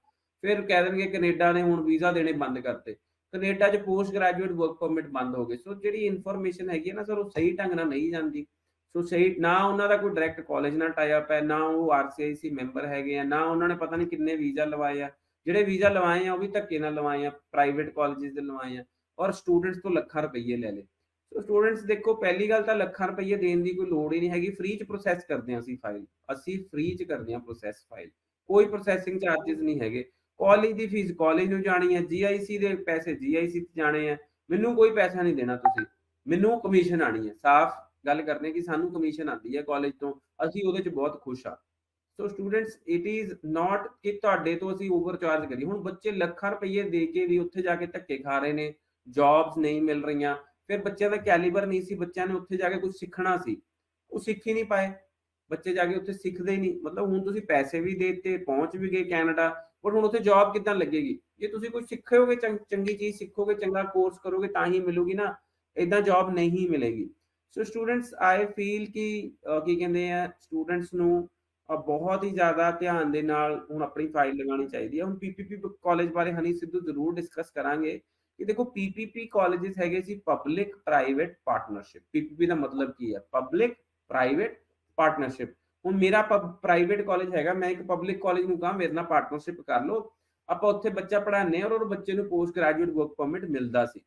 ਫਿਰ ਕਹਿ ਦੇਣਗੇ ਕੈਨੇਡਾ ਨੇ ਹੁਣ ਵੀਜ਼ਾ ਦੇਣੇ ਬੰਦ ਕਰਤੇ। ਕੈਨੇਡਾ 'ਚ ਪੋਸਟ ਗ੍ਰੈਜੂਏਟ ਵਰਕ ਪਰਮਿਟ ਬੰਦ ਹੋ ਗਏ। ਸੋ ਜਿਹੜੀ ਇਨਫੋਰਮੇਸ਼ਨ ਹੈਗੀ ਹੈ ਨਾ ਸਰ ਉਹ ਸਹੀ ਢੰਗ ਨਾਲ ਨਹੀਂ ਜਾਂਦੀ। ਸੋ ਸਹੀ, ਨਾ ਉਹਨਾਂ ਦਾ ਕੋਈ ਡਾਇਰੈਕਟ ਕਾਲਜ ਨਾਲ ਟਾਈ ਅਪ ਹੈ, ਨਾ ਉਹ ਆਰਸੀਆਈਸੀ ਮੈਂਬਰ ਹੈਗੇ ਆ, ਨਾ ਉਹਨਾਂ ਨੇ ਪਤਾ ਨਹੀਂ ਕਿੰਨੇ ਵੀਜ਼ਾ ਲਵਾਏ ਆ। ਜਿਹੜੇ ਵੀਜ਼ਾ ਲਵਾਏ ਆ, ਉਹ ਵੀ ਧੱਕੇ ਨਾਲ ਲਵਾਏ ਆ ਪ੍ਰਾਈਵੇਟ ਕਾਲਜਸ ਦੇ ਲਵਾਏ ਆ ਔਰ ਸਟੂਡੈਂਟਸ ਤੋਂ ਲੱਖਾਂ ਰੁਪਏ ਲੈ ਲਏ। ਸੋ ਸਟੂਡੈਂਟਸ ਦੇਖੋ, ਪਹਿਲੀ ਗੱਲ ਤਾਂ ਲੱਖਾਂ ਰੁਪਏ ਦੇਣ ਦੀ ਕੋਈ ਲੋੜ ਹੀ ਨਹੀਂ ਹੈਗੀ ਫ੍ਰੀ ਚ ਪ੍ਰੋਸੈਸ ਕਰਦੇ ਹਾਂ ਅਸੀਂ ਫਾਈਲ ਅਸੀਂ ਫ੍ਰੀ ਚ ਕਰਦੇ ਹਾਂ ਪ੍ਰੋਸੈਸ ਫਾਈਲ ਕੋਈ ਪ੍ਰੋਸੈਸਿੰਗ ਚਾਰजेस ਨਹੀਂ ਹੈਗੇ। ਕਾਲਜ ਦੀ ਫੀਸ ਕਾਲਜ ਨੂੰ ਜਾਣੀ ਹੈ ਜੀਆਈਸੀ ਦੇ ਪੈਸੇ ਜੀਆਈਸੀ ਤੇ ਜਾਣੇ ਆ। ਮੈਨੂੰ ਕੋਈ ਪੈਸਾ ਨਹੀਂ ਦੇਣਾ ਤੁਸੀਂ। ਮੈਨੂੰ ਕਮਿਸ਼ਨ ਆਣੀ ਹੈ, ਸਾਫ਼ ਗੱਲ ਕਰਦੇ ਕਿ ਸਾਨੂੰ ਕਮਿਸ਼ਨ ਆਉਂਦੀ ਹੈ ਕਾਲਜ ਤੋਂ, ਅਸੀਂ ਉਹਦੇ ਚ ਬਹੁਤ ਖੁਸ਼ ਆ so students it is not ਕਿ ਤੁਹਾਡੇ ਤੋਂ ਅਸੀਂ ਓਵਰਚਾਰਜ ਕਰੀਏ। ਹੁਣ ਬੱਚੇ ਲੱਖਾਂ ਰੁਪਏ ਦੇ ਕੇ ਵੀ ਉੱਥੇ ਜਾ ਕੇ ਧੱਕੇ ਖਾ ਰਹੇ ਨੇ ਜੌਬਸ ਨਹੀਂ ਮਿਲ ਰਹੀਆਂ, ਫਿਰ ਬੱਚਿਆਂ ਦਾ ਕੈਲੀਬਰ ਨਹੀਂ ਸੀ, ਬੱਚਿਆਂ ਨੇ ਉੱਥੇ ਜਾ ਕੇ ਕੁਝ ਸਿੱਖਣਾ ਸੀ, ਉਹ ਸਿੱਖ ਹੀ ਨਹੀਂ ਪਾਏ। ਬੱਚੇ ਜਾ ਕੇ ਉੱਥੇ ਸਿੱਖਦੇ ਹੀ ਨਹੀਂ। ਮਤਲਬ ਹੁਣ ਤੁਸੀਂ ਪੈਸੇ ਵੀ ਦੇ ਦਿੱਤੇ, ਪਹੁੰਚ ਵੀ ਗਏ ਕੈਨੇਡਾ, ਪਰ ਹੁਣ ਉੱਥੇ ਜੌਬ ਕਿੱਦਾਂ ਲੱਗੇਗੀ? ਜੇ ਤੁਸੀਂ ਕੁਝ ਸਿੱਖੋਗੇ ਚੰਗੀ ਚੀਜ਼ ਸਿੱਖੋਗੇ, ਚੰਗਾ ਕੋਰਸ ਕਰੋਗੇ, ਤਾਂ ਹੀ ਮਿਲੂਗੀ ਨਾ। ਇਦਾਂ ਜੌਬ ਨਹੀਂ ਮਿਲੇਗੀ। ਸੋ ਸਟੂਡੈਂਟਸ ਆਈ ਫੀਲ ਕਿ ਕੀ ਕਹਿੰਦੇ ਆ ਸਟੂਡੈਂਟਸ ਨੂੰ ਬਹੁਤ ਹੀ ਜ਼ਿਆਦਾ ਧਿਆਨ ਦੇ ਨਾਲ ਹੁਣ ਆਪਣੀ ਫਾਈਲ ਲਗਾਉਣੀ ਚਾਹੀਦੀ ਹੈ ਹੁਣ ਪੀਪੀਪੀ ਕਾਲਜ ਬਾਰੇ ਹਨੀ ਸਿੱਧੂ ਜ਼ਰੂਰ ਡਿਸਕਸ ਕਰਾਂਗੇ ਕਿ ਦੇਖੋ ਪੀਪੀਪੀ ਕਾਲਜਸ ਹੈਗੇ ਸੀ ਪਬਲਿਕ ਪ੍ਰਾਈਵੇਟ ਪਾਰਟਨਰਸ਼ਿਪ ਪੀਪੀਪੀ ਦਾ ਮਤਲਬ ਕੀ ਹੈ ਪਬਲਿਕ ਪ੍ਰਾਈਵੇਟ ਪਾਰਟਨਰਸ਼ਿਪ ਹੁਣ ਮੇਰਾ ਪ੍ਰਾਈਵੇਟ ਕਾਲਜ ਹੈਗਾ ਮੈਂ ਇੱਕ ਪਬਲਿਕ ਕਾਲਜ ਨੂੰ ਕਹਾਂ ਮੇਰੇ ਨਾਲ ਪਾਰਟਨਰਸ਼ਿਪ ਕਰ ਲਓ ਆਪਾਂ ਉੱਥੇ ਬੱਚਾ ਪੜਾਉਂਦੇ ਔਰ ਉਹ ਬੱਚੇ ਨੂੰ ਪੋਸਟ ਗ੍ਰੈਜੂਏਟ ਵਰਕ ਪਰਮਿਟ ਮਿਲਦਾ ਸੀ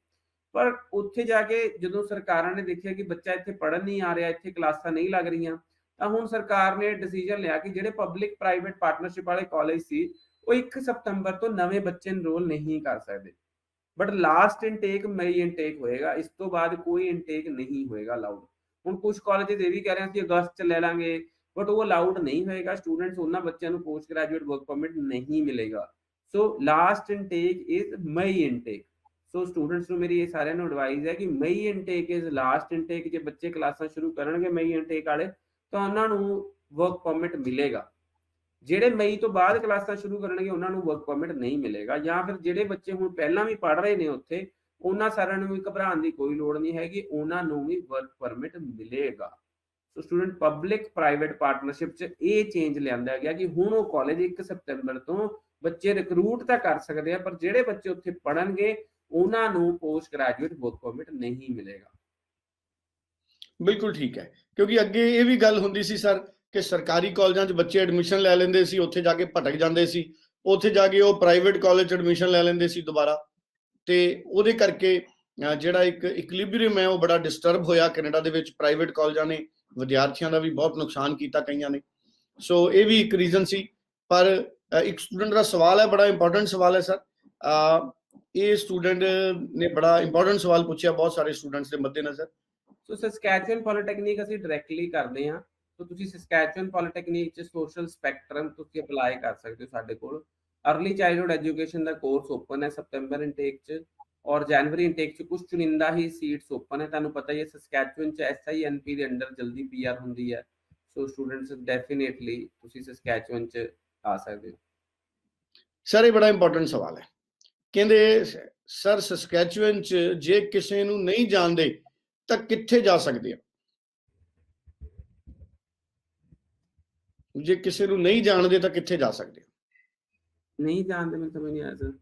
ਪਰ ਉੱਥੇ ਜਾ ਕੇ ਜਦੋਂ ਸਰਕਾਰਾਂ ਨੇ ਦੇਖਿਆ ਕਿ ਬੱਚਾ ਇੱਥੇ ਪੜਨ ਨਹੀਂ ਆ ਰਿਹਾ, ਇੱਥੇ ਕਲਾਸਾਂ ਨਹੀਂ ਲੱਗ ਰਹੀਆਂ, ਤਾਂ ਹੁਣ ਸਰਕਾਰ ਨੇ ਡਿਸੀਜਨ ਲਿਆ ਕਿ ਜਿਹੜੇ ਪਬਲਿਕ ਪ੍ਰਾਈਵੇਟ ਪਾਰਟਨਰਸ਼ਿਪ ਵਾਲੇ ਕਾਲਜ ਸੀ, ਉਹ 1 ਸਤੰਬਰ ਤੋਂ ਨਵੇਂ ਬੱਚੇ ਇਨਰੋਲ ਨਹੀਂ ਕਰ ਸਕਦੇ। But last intake may intake ਹੋਏਗਾ, ਇਸ ਤੋਂ ਬਾਅਦ ਕੋਈ ਇਨਟੇਕ ਨਹੀਂ ਹੋਏਗਾ ਅਲਾਉਡ ਹੁਣ ਕੁਝ ਕਾਲਜਸ ਇਹ ਵੀ ਕਹਿ ਰਹੇ ਸੀ, ਅਗਸਤ ਚ ਲੈ ਲਾਂਗੇ ਬਟ ਉਹ ਅਲਾਉਡ ਨਹੀਂ ਹੋਏਗਾ ਸਟੂਡੈਂਟਸ ਉਹਨਾਂ ਬੱਚਿਆਂ ਨੂੰ ਪੋਸਟ ਗ੍ਰੈਜੂਏਟ ਵਰਕ ਪਰਮਿਟ ਨਹੀਂ ਮਿਲੇਗਾ। So last intake is may intake so students ਨੂੰ ਮੇਰੀ ਇਹ ਸਾਰਿਆਂ ਨੂੰ ਐਡਵਾਈਸ ਹੈ ਕਿ ਮਈ ਇਨਟੇਕ ਇਜ਼ ਲਾਸਟ ਇਨਟੇਕ ਜੇ ਬੱਚੇ ਕਲਾਸਾਂ ਸ਼ੁਰੂ ਕਰਨਗੇ ਮਈ ਇਨਟੇਕ ਵਾਲੇ, ਤਾਂ ਉਹਨਾਂ ਨੂੰ ਵਰਕ ਪਰਮਿਟ ਮਿਲੇਗਾ। ਜਿਹੜੇ ਮਈ ਤੋਂ ਬਾਅਦ ਕਲਾਸਾਂ ਸ਼ੁਰੂ ਕਰਨਗੇ, ਉਹਨਾਂ ਨੂੰ ਵਰਕ ਪਰਮਿਟ ਨਹੀਂ ਮਿਲੇਗਾ। ਜਾਂ ਫਿਰ ਜਿਹੜੇ ਬੱਚੇ ਹੁਣ ਪਹਿਲਾਂ ਵੀ ਪੜ ਰਹੇ ਨੇ ਉੱਥੇ, ਉਹਨਾਂ ਸਾਰਿਆਂ ਨੂੰ ਵੀ ਘਬਰਾਉਣ ਦੀ ਕੋਈ ਲੋੜ ਨਹੀਂ ਹੈਗੀ, ਉਹਨਾਂ ਨੂੰ ਵੀ ਵਰਕ ਪਰਮਿਟ ਮਿਲੇਗਾ। So student public private partnership 'ਚ ਇਹ ਚੇਂਜ ਲਿਆਂਦਾ ਗਿਆ ਕਿ ਹੁਣ ਉਹ ਕਾਲਜ 1 ਸਤੰਬਰ ਤੋਂ ਬੱਚੇ ਰਿਕਰੂਟ ਤਾਂ ਕਰ ਸਕਦੇ ਆ, ਪਰ ਜਿਹੜੇ ਬੱਚੇ ਉੱਥੇ ਪੜਨਗੇ ਉਹਨਾਂ ਨੂੰ ਪੋਸਟ ਗ੍ਰੈਜੂਏਟ ਵਰਕ ਪਰਮਿਟ ਨਹੀਂ ਮਿਲੇਗਾ। ਬਿਲਕੁਲ ਠੀਕ ਹੈ, ਕਿਉਂਕਿ ਅੱਗੇ ਇਹ ਵੀ ਗੱਲ ਹੁੰਦੀ ਸੀ ਸਰ ਕਿ ਸਰਕਾਰੀ ਕਾਲਜਾਂ 'ਚ ਬੱਚੇ ਐਡਮਿਸ਼ਨ ਲੈ ਲੈਂਦੇ ਸੀ, ਉੱਥੇ ਜਾ ਕੇ ਭਟਕ ਜਾਂਦੇ ਸੀ, ਉੱਥੇ ਜਾ ਕੇ ਉਹ ਪ੍ਰਾਈਵੇਟ ਕਾਲਜ 'ਚ ਐਡਮਿਸ਼ਨ ਲੈ ਲੈਂਦੇ ਸੀ ਦੁਬਾਰਾ। ਤੇ ਉਹਦੇ ਕਰਕੇ ਜਿਹੜਾ ਇੱਕ ਇਕਲਿਬਰੀਅਮ ਹੈ, ਉਹ ਬੜਾ ਡਿਸਟਰਬ ਹੋਇਆ ਕੈਨੇਡਾ ਦੇ ਵਿੱਚ ਪ੍ਰਾਈਵੇਟ ਕਾਲਜਾਂ ਨੇ, ਵਿਦਿਆਰਥੀਆਂ ਦਾ ਵੀ ਬਹੁਤ ਨੁਕਸਾਨ ਕੀਤਾ ਕਈਆਂ ਨੇ। ਸੋ ਇਹ ਵੀ ਇੱਕ ਰੀਜ਼ਨ ਸੀ, ਪਰ ਇੱਕ ਸਟੂਡੈਂਟ ਦਾ ਸਵਾਲ ਹੈ, ਬੜਾ ਇੰਪੋਰਟੈਂਟ ਸਵਾਲ ਹੈ ਸਰ। ਇਹ ਸਟੂਡੈਂਟ ਨੇ ਬੜਾ ਇੰਪੋਰਟੈਂਟ ਸਵਾਲ ਪੁੱਛਿਆ ਬਹੁਤ ਸਾਰੇ ਸਟੂਡੈਂਟਸ ਦੇ ਮੱਦੇਨਜ਼ਰ। ਸੋ ਸਸਕੈਚੁਅਨ ਪੋਲੀਟੈਕਨਿਕ ਅਸੀਂ ਡਾਇਰੈਕਟਲੀ ਕਰਦੇ ਹਾਂ। ਸੋ ਤੁਸੀਂ ਸਸਕੈਚੁਅਨ ਪੋਲੀਟੈਕਨਿਕ ਚ ਸੋਸ਼ਲ ਸਪੈਕਟਰਮ ਤੁਸੀਂ ਅਪਲਾਈ ਕਰ ਸਕਦੇ ਹੋ ਸਾਡੇ ਕੋਲ। अर्ਲੀ ਚਾਈਲਡਹੂਡ ਐਜੂਕੇਸ਼ਨ ਦਾ ਕੋਰਸ ਓਪਨ ਹੈ ਸਤੰਬਰ ਇਨਟੇਕ ਚ ਔਰ ਜਨਵਰੀ ਇਨਟੇਕ ਚ ਕੁਝ ਚੁਣਿੰਦਾ ਹੀ ਸੀਟਸ ਓਪਨ ਹੈ। ਤੁਹਾਨੂੰ ਪਤਾ ਹੀ ਹੈ ਸਸਕੈਚੁਅਨ ਚ ਐਸਆਈਐਨਪੀ ਦੇ ਅੰਡਰ ਜਲਦੀ ਪੀਆਰ ਹੁੰਦੀ ਹੈ। ਸੋ ਸਟੂਡੈਂਟਸ ਡੈਫੀਨੇਟਲੀ ਤੁਸੀਂ ਸਸਕੈਚੁਅਨ ਚ ਆ ਸਕਦੇ ਹੋ। ਸਰ ਇਹ ਬੜਾ ਇੰਪੋਰਟੈਂਟ ਸਵਾਲ ਹੈ। ਕਹਿੰਦੇ, ਸਰ ਸਸਕੈਚੁਅਨ ਚ ਜੇ ਕਿਸੇ ਨੂੰ ਨਹੀਂ ਜਾਣਦੇ, ਤਾਂ ਕਿੱਥੇ ਜਾ ਸਕਦੇ ਆ? ਜੇ ਕਿਸੇ ਨੂੰ ਨਹੀਂ ਜਾਣਦੇ, ਤਾਂ ਕਿੱਥੇ ਜਾ ਸਕਦੇ ਆ? ਨਹੀਂ ਜਾਣਦੇ ਮੈਂ ਸਮਝ ਨਹੀਂ ਆਇਆ ਸਰ।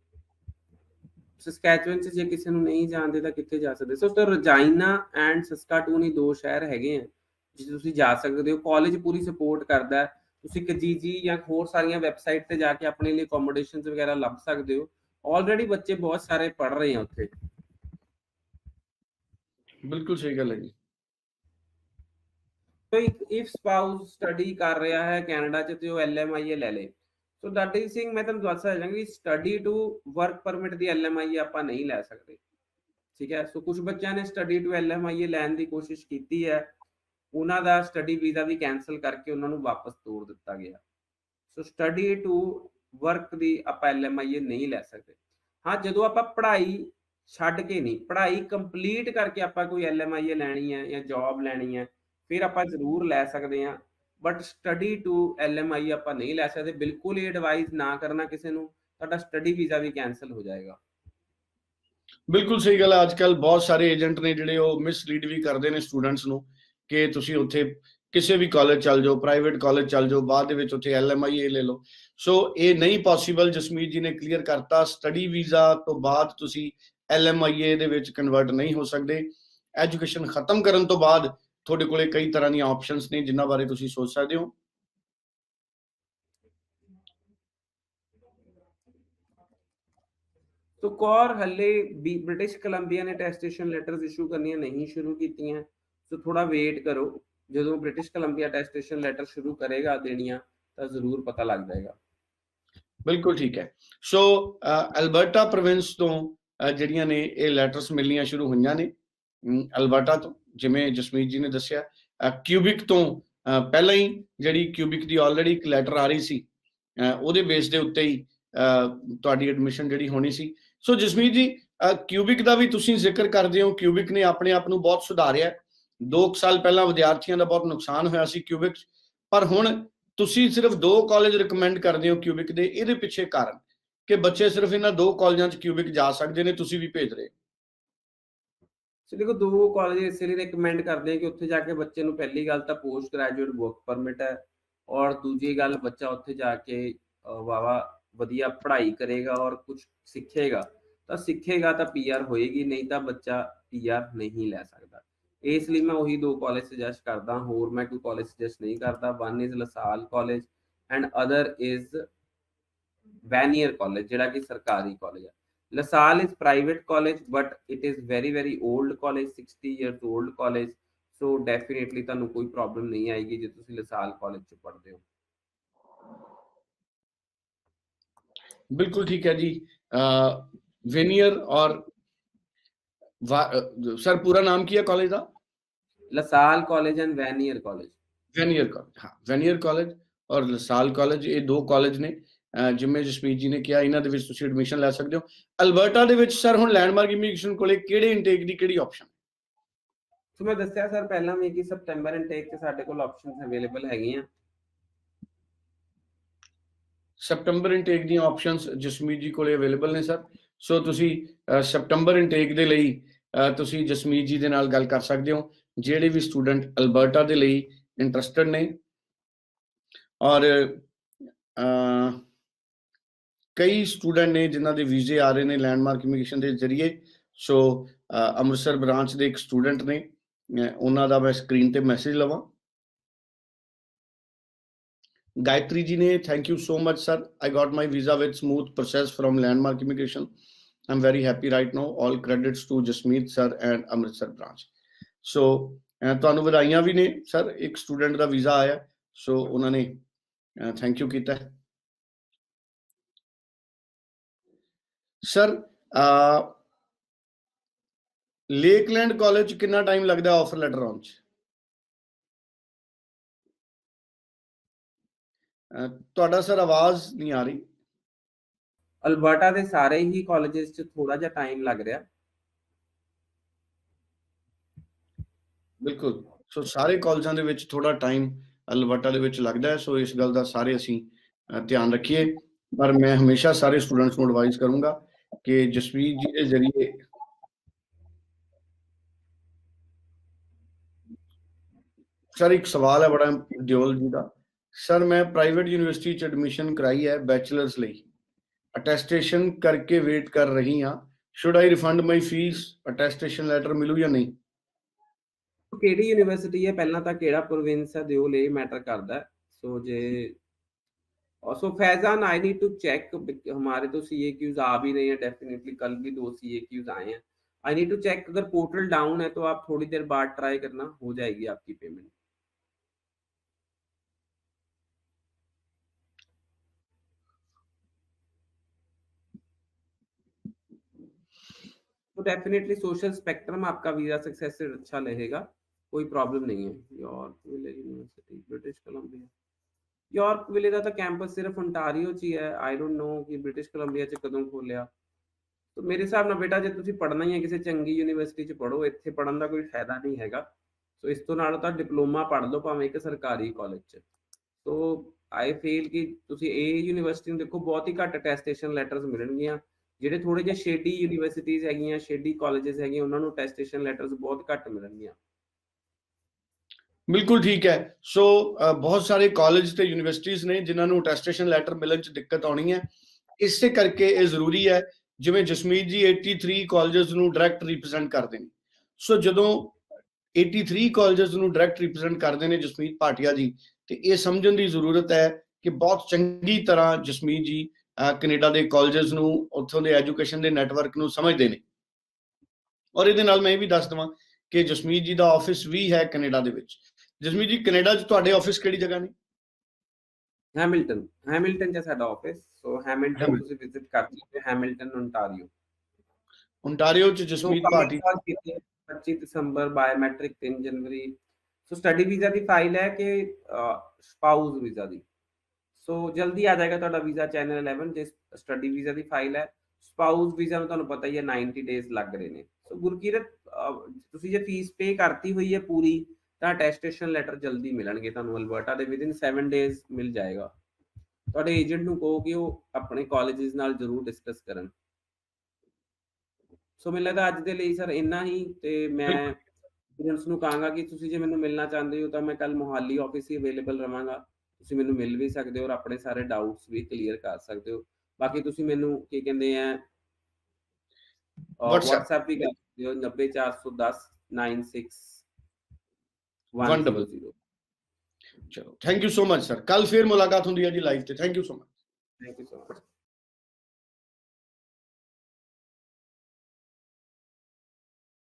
ਸਸਕੈਚੁਅਨ ਚ ਜੇ ਕਿਸੇ ਨੂੰ ਨਹੀਂ ਜਾਣਦੇ, ਤਾਂ ਕਿੱਥੇ ਜਾ ਸਕਦੇ? So sir Regina and Saskatoon ਹੀ ਦੋ ਸ਼ਹਿਰ ਹੈਗੇ ਆ, ਜਿੱਥੇ ਤੁਸੀਂ ਜਾ ਸਕਦੇ ਹੋ। ਕਾਲਜ ਪੂਰੀ ਸਪੋਰਟ ਕਰਦਾ ਹੈ। ਤੁਸੀਂ ਕਜੀਜੀ ਜਾਂ ਹੋਰ ਸਾਰੀਆਂ ਵੈਬਸਾਈਟ ਤੇ ਜਾ ਕੇ ਆਪਣੇ ਲਈ ਅਕੋਮੋਡੇਸ਼ਨਸ ਵਗੈਰਾ ਲੱਭ ਸਕਦੇ ਹੋ। ਆਲਰੇਡੀ ਬੱਚੇ ਬਹੁਤ ਸਾਰੇ ਪੜ ਰਹੇ ਆ ਉੱਥੇ। ਬਿਲਕੁਲ ਸਹੀ ਗੱਲ ਹੈ ਜੀ। ਸੋ ਇਫ ਸਪਾਊਸ ਸਟੱਡੀ ਕਰ ਰਿਹਾ ਹੈ ਕੈਨੇਡਾ ਚ ਤੇ ਉਹ ਐਲਐਮਆਈਏ ਲੈ ਲੇ। ਸੋ ਦਾਡੀ ਸਿੰਘ ਮੈਂ ਤੁਹਾਨੂੰ ਦੱਸ ਸਕਦਾ ਕਿ ਸਟੱਡੀ ਟੂ ਵਰਕ ਪਰਮਿਟ ਦੀ ਐਲਐਮਆਈਏ ਆਪਾਂ ਨਹੀਂ ਲੈ ਸਕਦੇ। ਠੀਕ ਹੈ? ਸੋ ਕੁਝ ਬੱਚਿਆਂ ਨੇ ਸਟੱਡੀ ਟੂ ਐਲਐਮਆਈਏ ਲੈਣ ਦੀ ਕੋਸ਼ਿਸ਼ ਕੀਤੀ ਹੈ। ਉਹਨਾਂ ਦਾ ਸਟੱਡੀ ਵੀਜ਼ਾ ਵੀ ਕੈਨਸਲ ਕਰਕੇ ਉਹਨਾਂ ਨੂੰ ਵਾਪਸ ਤੋੜ ਦਿੱਤਾ ਗਿਆ। ਸੋ ਸਟੱਡੀ ਟੂ ਵਰਕ ਦੀ ਆਪਾਂ ਐਲਐਮਆਈਏ ਨਹੀਂ ਲੈ ਸਕਦੇ। ਹਾਂ, ਜਦੋਂ ਆਪਾਂ ਪੜ੍ਹਾਈ ਛੱਡ ਕੇ ਨਹੀਂ, ਪੜ੍ਹਾਈ ਕੰਪਲੀਟ ਕਰਕੇ ਆਪਾਂ ਕੋਈ ਐਲਐਮਆਈਏ ਲੈਣੀ ਹੈ ਜਾਂ ਜੌਬ ਲੈਣੀ ਹੈ, ਫਿਰ ਆਪਾਂ ਜ਼ਰੂਰ ਲੈ ਸਕਦੇ ਹਾਂ। ਬਟ ਸਟੱਡੀ ਟੂ ਐਲਐਮਆਈ ਆਪਾਂ ਨਹੀਂ ਲੈ ਸਕਦੇ, ਬਿਲਕੁਲ ਹੀ ਐਡਵਾਈਸ ਨਾ ਕਰਨਾ ਕਿਸੇ ਨੂੰ, ਤੁਹਾਡਾ ਸਟੱਡੀ ਵੀਜ਼ਾ ਵੀ ਕੈਨਸਲ ਹੋ ਜਾਏਗਾ। ਬਿਲਕੁਲ ਸਹੀ ਗੱਲ ਹੈ, ਅੱਜ ਕੱਲ ਬਹੁਤ ਸਾਰੇ ਏਜੰਟ ਨੇ ਜਿਹੜੇ ਉਹ ਮਿਸਲੀਡ ਵੀ ਕਰਦੇ ਨੇ ਸਟੂਡੈਂਟਸ ਨੂੰ, ਕਿ ਤੁਸੀਂ ਉੱਥੇ ਕਿਸੇ ਵੀ ਕਾਲਜ ਚੱਲ ਜਾਓ ਪ੍ਰਾਈਵੇਟ ਕਾਲਜ ਚੱਲ ਜਾਓ, ਬਾਅਦ ਦੇ ਵਿੱਚ ਉੱਥੇ ਐਲਐਮਆਈਏ ਲੈ ਲਓ। ਸੋ ਇਹ ਨਹੀਂ ਪੋਸੀਬਲ ਜਸਮੀਤ ਜੀ ਨੇ ਕਲੀਅਰ ਕਰਤਾ ਸਟੱਡੀ ਵੀਜ਼ਾ ਤੋਂ ਬਾਅਦ ਤੁਸੀਂ ਐਲਐਮਆਈਏ ਦੇ ਵਿੱਚ ਕਨਵਰਟ ਨਹੀਂ ਹੋ ਸਕਦੇ। ਐਜੂਕੇਸ਼ਨ ਖਤਮ ਕਰਨ ਤੋਂ ਬਾਅਦ ਤੁਹਾਡੇ ਕੋਲੇ ਕਈ ਤਰ੍ਹਾਂ ਦੀਆਂ ਆਪਸ਼ਨਸ ਨੇ, ਜਿਨ੍ਹਾਂ ਬਾਰੇ ਤੁਸੀਂ ਸੋਚ ਸਕਦੇ ਹੋ। ਸੋ ਕੌਰ, ਹੱਲੇ ਬ੍ਰਿਟਿਸ਼ ਕੋਲੰਬੀਆ ਨੇ ਟੈਸਟੇਸ਼ਨ ਲੈਟਰਸ ਇਸ਼ੂ ਕਰਨੀਆਂ ਨਹੀਂ ਸ਼ੁਰੂ ਕੀਤੀਆਂ। ਸੋ ਥੋੜਾ ਵੇਟ ਕਰੋ। ਜਦੋਂ ਬ੍ਰਿਟਿਸ਼ ਕੋਲੰਬੀਆ ਟੈਸਟੇਸ਼ਨ ਲੈਟਰ ਸ਼ੁਰੂ ਕਰੇਗਾ ਦੇਣੀਆਂ ਤਾਂ ਜ਼ਰੂਰ ਪਤਾ ਲੱਗ ਜਾਏਗਾ। ਬਿਲਕੁਲ ਠੀਕ ਹੈ। ਸੋ ਅਲਬਰਟਾ ਪ੍ਰੋਵਿੰਸ ਤੋਂ ਜਿਹੜੀਆਂ ਨੇ ਇਹ ਲੈਟਰਸ ਮਿਲਣੀਆਂ ਸ਼ੁਰੂ ਹੋਈਆਂ ਨੇ ਅਲਬਰਟਾ ਤੋਂ ਜਿਵੇਂ ਜਸਮੀਤ ਜੀ ਨੇ ਦੱਸਿਆ ਕਿਊਬਿਕ ਤੋਂ ਪਹਿਲਾਂ ਹੀ ਜਿਹੜੀ ਕਿਊਬਿਕ ਦੀ ਆਲਰੇਡੀ ਇੱਕ ਲੈਟਰ ਆ ਰਹੀ ਸੀ ਉਹਦੇ ਬੇਸ ਦੇ ਉੱਤੇ ਹੀ ਅ, ਤੁਹਾਡੀ ਐਡਮਿਸ਼ਨ ਜਿਹੜੀ ਹੋਣੀ ਸੀ। ਸੋ ਜਸਮੀਤ ਜੀ ਕਿਊਬਿਕ ਦਾ ਵੀ ਤੁਸੀਂ ਜ਼ਿਕਰ ਕਰਦੇ ਹੋ ਕਿਊਬਿਕ ਨੇ ਆਪਣੇ ਆਪ ਨੂੰ ਬਹੁਤ ਸੁਧਾਰਿਆ। 2 ਸਾਲ ਪਹਿਲਾਂ ਵਿਦਿਆਰਥੀਆਂ ਦਾ ਬਹੁਤ ਨੁਕਸਾਨ ਹੋਇਆ ਸੀ ਕਿਊਬਿਕ ਪਰ ਹੁਣ ਤੁਸੀਂ ਸਿਰਫ ਦੋ ਕਾਲਜ ਰეკਮੈਂਡ ਕਰਦੇ ਹੋ ਕਿਊਬਿਕ ਦੇ, ਇਹਦੇ ਪਿੱਛੇ ਕਾਰਨ ਕਿ ਬੱਚੇ ਸਿਰਫ ਇਹਨਾਂ ਦੋ ਕਾਲਜਾਂ 'ਚ ਕਿਊਬਿਕ ਜਾ ਸਕਦੇ ਨੇ, ਤੁਸੀਂ ਵੀ ਭੇਜ ਰਹੇ ਸੋ ਦੇਖੋ, ਦੋ ਕਾਲਜ ਇਸ ਲਈ ਰეკਮੈਂਡ ਕਰਦੇ ਆ ਕਿ ਉੱਥੇ ਜਾ ਕੇ ਬੱਚੇ ਨੂੰ ਪਹਿਲੀ ਗੱਲ ਤਾਂ ਪੋਸਟ ਗ੍ਰੈਜੂਏਟ ਵਰਕ ਪਰਮਿਟ ਹੈ ਔਰ ਦੂਜੀ ਗੱਲ ਬੱਚਾ ਉੱਥੇ ਜਾ ਕੇ ਵਾਵਾ ਵਧੀਆ ਪੜ੍ਹਾਈ ਕਰੇਗਾ ਔਰ ਕੁਝ ਸਿੱਖੇਗਾ। ਤਾਂ ਸਿੱਖੇਗਾ ਤਾਂ ਪੀਆਰ ਹੋਏਗੀ, ਨਹੀਂ ਤਾਂ ਬੱਚਾ ਪੀਆਰ ਨਹੀਂ ਲੈ ਸਕਦਾ। ਇਸ ਲਈ ਮੈਂ ਉਹੀ ਦੋ ਕਾਲਜ ਸੁਜੈਸਟ ਕਰਦਾ ਹੋਰ ਮੈਂ ਕੋਈ ਕਾਲਜ ਸੁਜੈਸਟ ਨਹੀਂ ਕਰਦਾ one is LaSalle college and other is Vanier college ਜਿਹੜਾ ਕਿ ਸਰਕਾਰੀ ਕਾਲਜ ਹੈ LaSalle is private college, but it is very very old college, 60 years old college. So definitely ਤੁਹਾਨੂੰ ਕੋਈ ਪ੍ਰੋਬਲਮ ਨਹੀਂ ਆਏਗੀ ਜੇ ਤੁਸੀਂ LaSalle college ਚ ਪੜ੍ਹਦੇ ਹੋ ਬਿਲਕੁਲ ਠੀਕ ਹੈ ਜੀ वेनियर और सर पूरा नाम किया कॉलेज का LaSalle college and Vanier college Vanier college ਹਾਂ ਵੈਨੀਅਰ ਕਾਲਜ ਔਰ ਲਸਾਲ ਕਾਲਜ ਇਹ ਦੋ ਕਾਲਜ ਨੇ ਜਿਵੇਂ ਜਸਪੀਤ ਜੀ ਨੇ ਕਿਹਾ ਇਹਨਾਂ ਦੇ ਵਿੱਚ ਤੁਸੀਂ ਐਡਮਿਸ਼ਨ ਲੈ ਸਕਦੇ ਹੋ ਅਲਬਰਟਾ ਦੇ ਵਿੱਚ ਸਰ ਹੁਣ ਲੈਂਡਮਾਰਕ ਇਮੀਗ੍ਰੇਸ਼ਨ ਕੋਲੇ ਕਿਹੜੇ ਇਨਟੇਕ ਦੀ ਕਿਹੜੀ ਆਪਸ਼ਨ ਸੋ ਮੈਂ ਦੱਸਿਆ ਸਰ ਪਹਿਲਾਂ ਵੀ ਕਿ ਸਪਟੈਂਬਰ ਇਨਟੇਕ ਤੇ ਸਾਡੇ ਕੋਲ ਆਪਸ਼ਨਸ ਅਵੇਲੇਬਲ ਹੈਗੀਆਂ ਸਪਟੈਂਬਰ ਇਨਟੇਕ ਦੀਆਂ ਆਪਸ਼ਨਸ ਜਸਮੀਤ ਜੀ ਕੋਲੇ ਅਵੇਲੇਬਲ ਨੇ ਸਰ ਸੋ ਤੁਸੀਂ ਸਪਟੈਂਬਰ ਇਨਟੇਕ ਦੇ ਲਈ ਤੁਸੀਂ ਜਸਮੀਤ ਜੀ ਦੇ ਨਾਲ ਗੱਲ ਕਰ ਸਕਦੇ ਹੋ ਜਿਹੜੇ ਵੀ ਸਟੂਡੈਂਟ ਅਲਬਰਟਾ ਦੇ ਲਈ ਇੰਟਰਸਟਡ ਨੇ ਔਰ ਕਈ ਸਟੂਡੈਂਟ ਨੇ ਜਿਨ੍ਹਾਂ ਦੇ ਵੀਜ਼ੇ ਆ ਰਹੇ ਨੇ ਲੈਂਡਮਾਰਕ ਇਮੀਗ੍ਰੇਸ਼ਨ ਦੇ ਜ਼ਰੀਏ ਸੋ ਅੰਮ੍ਰਿਤਸਰ ਬ੍ਰਾਂਚ ਦੇ ਇੱਕ ਸਟੂਡੈਂਟ ਨੇ ਉਹਨਾਂ ਦਾ ਮੈਂ ਸਕਰੀਨ ਤੇ ਮੈਸੇਜ ਲਵਾਂ ਗਾਇਤਰੀ ਜੀ ਨੇ thank you so much sir I got my visa with smooth process from Landmark Immigration am very happy right now all credits to Jasmeet sir and Amritsar branch so ਤੁਹਾਨੂੰ ਵਧਾਈਆਂ ਵੀ ਨੇ, sir. ਇੱਕ student ਦਾ visa ਆਇਆ, so ਉਹਨਾਂ ਨੇ thank you ਕੀਤਾ। Sir Lakeland college ਕਿੰਨਾ time ਲੱਗਦਾ ਆਫਰ ਲੈਟਰ ਆਉਣ ਚ? ਤੁਹਾਡਾ ਸਰ ਆਵਾਜ਼ ਨਹੀਂ ਆ ਰਹੀ। ਅਲਬਰਟਾ ਦੇ ਸਾਰੇ ਹੀ ਕਾਲਜਸ 'ਚ ਥੋੜਾ ਜਿਹਾ ਟਾਈਮ ਲੱਗ ਰਿਹਾ। ਬਿਲਕੁਲ। ਸੋ ਸਾਰੇ ਕਾਲਜਾਂ ਦੇ ਵਿੱਚ ਥੋੜਾ ਟਾਈਮ ਅਲਬਰਟਾ ਦੇ ਵਿੱਚ ਲੱਗਦਾ ਹੈ। ਸੋ ਇਸ ਗੱਲ ਦਾ ਸਾਰੇ ਅਸੀਂ ਧਿਆਨ ਰੱਖੀਏ। ਪਰ ਮੈਂ ਹਮੇਸ਼ਾ ਸਾਰੇ ਸਟੂਡੈਂਟਸ ਨੂੰ ਐਡਵਾਈਸ ਕਰੂੰਗਾ ਕਿ ਜਸਵੀਰ ਜੀ ਦੇ ਜ਼ਰੀਏ ਸਰ ਇੱਕ ਸਵਾਲ ਹੈ ਬੜਾ ਦਿਓਲ ਜੀ ਦਾ। ਸਰ ਮੈਂ ਪ੍ਰਾਈਵੇਟ ਯੂਨੀਵਰਸਿਟੀ ਚ ਐਡਮਿਸ਼ਨ ਕਰਾਈ ਹੈ ਬੈਚਲਰਸ ਲਈ। ਅਟੈਸਟੇਸ਼ਨ ਕਰਕੇ ਵੇਟ ਕਰ ਰਹੀ ਹਾਂ। Should I refund my fees attestation letter ਮਿਲੂ ਜਾਂ ਨਹੀਂ? ਕਿਹੜੀ ਯੂਨੀਵਰਸਿਟੀ ਹੈ ਪਹਿਲਾਂ ਤਾਂ ਕਿਹੜਾ ਪ੍ਰੋਵਿੰਸ ਹੈ ਦਿਓ ਇਹ ਮੈਟਰ ਕਰਦਾ ਹੈ। ਸੋ ਜੇ so Faizan I need to check हमारे तो सी क्यूज आ भी रहे हैं डेफिनेटली कल भी दो सी क्यूज आए हैं आई नीड टू चेक अगर पोर्टल डाउन है तो आप थोड़ी देर बाद ट्राई करना हो जाएगी आपकी पेमेंट तो डेफिनेटली सोशल स्पेक्ट्रम आपका वीजा सक्सेस रेट अच्छा रहेगा ਕੋਈ ਪ੍ਰੋਬਲਮ ਨਹੀਂ ਹੈ Yorkville university British Columbia Yorkville ਦਾ ਤਾਂ ਕੈਂਪਸ ਸਿਰਫ ਓਨਟਾਰੀਓ 'ਚ ਹੀ ਹੈ ਆਈ ਡੋਨਟ ਨੋ ਕਿ ਬ੍ਰਿਟਿਸ਼ ਕੋਲੰਬੀਆ 'ਚ ਕਦੋਂ ਖੋਲਿਆ ਤਾਂ ਮੇਰੇ ਹਿਸਾਬ ਨਾਲ ਬੇਟਾ ਜੇ ਤੁਸੀਂ ਪੜ੍ਹਨਾ ਹੀ ਹੈ ਕਿਸੇ ਚੰਗੀ ਯੂਨੀਵਰਸਿਟੀ 'ਚ ਪੜ੍ਹੋ ਇੱਥੇ ਪੜ੍ਹਨ ਦਾ ਕੋਈ ਫਾਇਦਾ ਨਹੀਂ ਹੈਗਾ ਸੋ ਇਸ ਤੋਂ ਨਾਲ ਤਾਂ ਡਿਪਲੋਮਾ ਪੜ੍ਹ ਲਓ ਭਾਵੇਂ ਇੱਕ ਸਰਕਾਰੀ ਕਾਲਜ 'ਚ ਸੋ ਆਈ ਫੀਲ ਕਿ ਤੁਸੀਂ ਇਹ ਯੂਨੀਵਰਸਿਟੀ ਨੂੰ ਦੇਖੋ ਬਹੁਤ ਹੀ ਘੱਟ ਟੈਸਟੇਸ਼ਨ ਲੈਟਰਸ ਮਿਲਣਗੀਆਂ ਜਿਹੜੇ ਥੋੜੇ ਜਿਹਾ ਸ਼ੇਡੀ ਯੂਨੀਵਰਸਿਟੀਆਂ ਹੈਗੀਆਂ ਸ਼ੇਡੀ ਕਾਲਜਸ ਹੈਗੀਆਂ ਉਹਨਾਂ ਨੂੰ ਟੈਸਟੇਸ਼ਨ ਲੈਟਰਸ ਬਹੁਤ ਘੱਟ ਮਿਲਣਗੀਆਂ ਬਿਲਕੁਲ ਠੀਕ ਹੈ। ਸੋ ਬਹੁਤ ਸਾਰੇ ਕਾਲਜ ਤੇ ਯੂਨੀਵਰਸਿਟੀਆਂ ਨੇ ਜਿਨ੍ਹਾਂ ਨੂੰ ਅਟੈਸਟੇਸ਼ਨ ਲੈਟਰ ਮਿਲਣ ਚ ਦਿੱਕਤ ਆਉਣੀ ਹੈ। ਇਸੇ ਕਰਕੇ ਇਹ ਜ਼ਰੂਰੀ ਹੈ ਜਿਵੇਂ ਜਸਮੀਤ ਜੀ 83 ਕਾਲਜਸ ਨੂੰ ਡਾਇਰੈਕਟ ਰਿਪਰੈਜ਼ੈਂਟ ਕਰਦੇ ਨੇ। ਸੋ ਜਦੋਂ 83 ਕਾਲਜਸ ਨੂੰ ਡਾਇਰੈਕਟ ਰਿਪਰੈਜ਼ੈਂਟ ਕਰਦੇ ਨੇ ਜਸਮੀਤ ਭਾਟੀਆ ਜੀ ਤੇ ਇਹ ਸਮਝਣ ਦੀ ਜ਼ਰੂਰਤ ਹੈ ਕਿ ਬਹੁਤ ਚੰਗੀ ਤਰ੍ਹਾਂ ਜਸਮੀਤ ਜੀ ਅ, ਕੈਨੇਡਾ ਦੇ ਕਾਲਜਸ ਨੂੰ ਉੱਥੋਂ ਦੇ ਐਜੂਕੇਸ਼ਨ ਦੇ ਨੈਟਵਰਕ ਨੂੰ ਸਮਝਦੇ ਨੇ। ਔਰ ਇਹਦੇ ਨਾਲ ਮੈਂ ਇਹ ਵੀ ਦੱਸ ਦਵਾਂ ਕਿ ਜਸਮੀਤ ਜੀ ਦਾ ਆਫਿਸ ਵੀ ਹੈ ਕੈਨੇਡਾ ਦੇ ਵਿੱਚ। ਜਸਮੀਤ ਜੀ ਕੈਨੇਡਾ 'ਚ ਤੁਹਾਡੇ ਆਫਿਸ ਕਿਹੜੀ ਜਗ੍ਹਾ ਨੇ? ਹੈਮਿਲਟਨ। ਹੈਮਿਲਟਨ ਚ ਸਾਡਾ ਆਫਿਸ ਸੋ ਹੈਮਿਲਟਨ. ਤੁਸੀਂ ਵਿਜ਼ਿਟ ਕਰ ਸਕਦੇ ਹੋ ਹੈਮਿਲਟਨ ਓਨਟਾਰੀਓ ਓਨਟਾਰੀਓ 'ਚ ਜਸਮੀਤ ਭਾਟੀ 25 ਦਸੰਬਰ ਬਾਇਓਮੈਟ੍ਰਿਕ 3 ਜਨਵਰੀ। ਸੋ ਸਟੱਡੀ ਵੀਜ਼ਾ ਦੀ ਫਾਈਲ ਹੈ ਕਿ ਸਪਾਊਸ ਵੀਜ਼ਾ ਦੀ। ਸੋ ਜਲਦੀ ਆ ਜਾਏਗਾ ਤੁਹਾਡਾ ਵੀਜ਼ਾ ਚੈਨਲ 11 ਜੇ ਸਟੱਡੀ ਵੀਜ਼ਾ ਦੀ ਫਾਈਲ ਹੈ। ਸਪਾਊਸ ਵੀਜ਼ਾ ਨੂੰ ਤੁਹਾਨੂੰ ਪਤਾ ਹੀ ਹੈ 90 ਡੇਜ਼ ਲੱਗ ਰਹੇ ਨੇ। ਸੋ ਗੁਰਕੀਰਤ ਤੁਸੀਂ ਜੇ ਫੀਸ ਪੇ ਕਰਤੀ ਹੋਈ ਹੈ ਪੂਰੀ ਤਾਂ ਅਟੈਸਟੇਸ਼ਨ ਲੈਟਰ ਜਲਦੀ ਮਿਲਣਗੇ ਤੁਹਾਨੂੰ ਅਲਬਰਟਾ ਦੇ ਵਿਦਿਨ 7 ਡੇਜ਼ ਮਿਲ ਜਾਏਗਾ। ਤੁਹਾਡੇ ਏਜੰਟ ਨੂੰ ਕਹੋ ਕਿ ਉਹ ਆਪਣੇ ਕਾਲਜਸ ਨਾਲ ਜ਼ਰੂਰ ਡਿਸਕਸ ਕਰਨ। ਸੋ ਮੈਨੂੰ ਲੱਗਦਾ ਅੱਜ ਦੇ ਲਈ ਸਰ ਇੰਨਾ ਹੀ ਤੇ ਮੈਂ ਸਟੂਡੈਂਟਸ ਨੂੰ ਕਹਾਂਗਾ ਕਿ ਤੁਸੀਂ ਜੇ ਮੈਨੂੰ ਮਿਲਣਾ ਚਾਹੁੰਦੇ ਹੋ ਤਾਂ ਮੈਂ ਕੱਲ ਮੋਹਾਲੀ ਆਫਿਸ ਹੀ ਅਵੇਲੇਬਲ ਰਵਾਂਗਾ। ਤੁਸੀਂ ਮੈਨੂੰ ਮਿਲ ਵੀ ਸਕਦੇ ਹੋ ਔਰ ਆਪਣੇ ਸਾਰੇ ਡਾਊਟਸ ਵੀ ਕਲੀਅਰ ਕਰ ਸਕਦੇ ਹੋ। ਬਾਕੀ ਤੁਸੀਂ ਮੈਨੂੰ ਕੀ ਕਹਿੰਦੇ ਆ WhatsApp. WhatsApp ਵੀ ਕਰ ਸਕਦੇ ਹੋ 90410 96 Wonderful. 100 ਚਲੋ thank you so much sir ਕੱਲ ਫੇਰ ਮੁਲਾਕਾਤ ਹੁੰਦੀ ਹੈ ਜੀ ਲਾਈਵ ਤੇ thank you so much thank you so much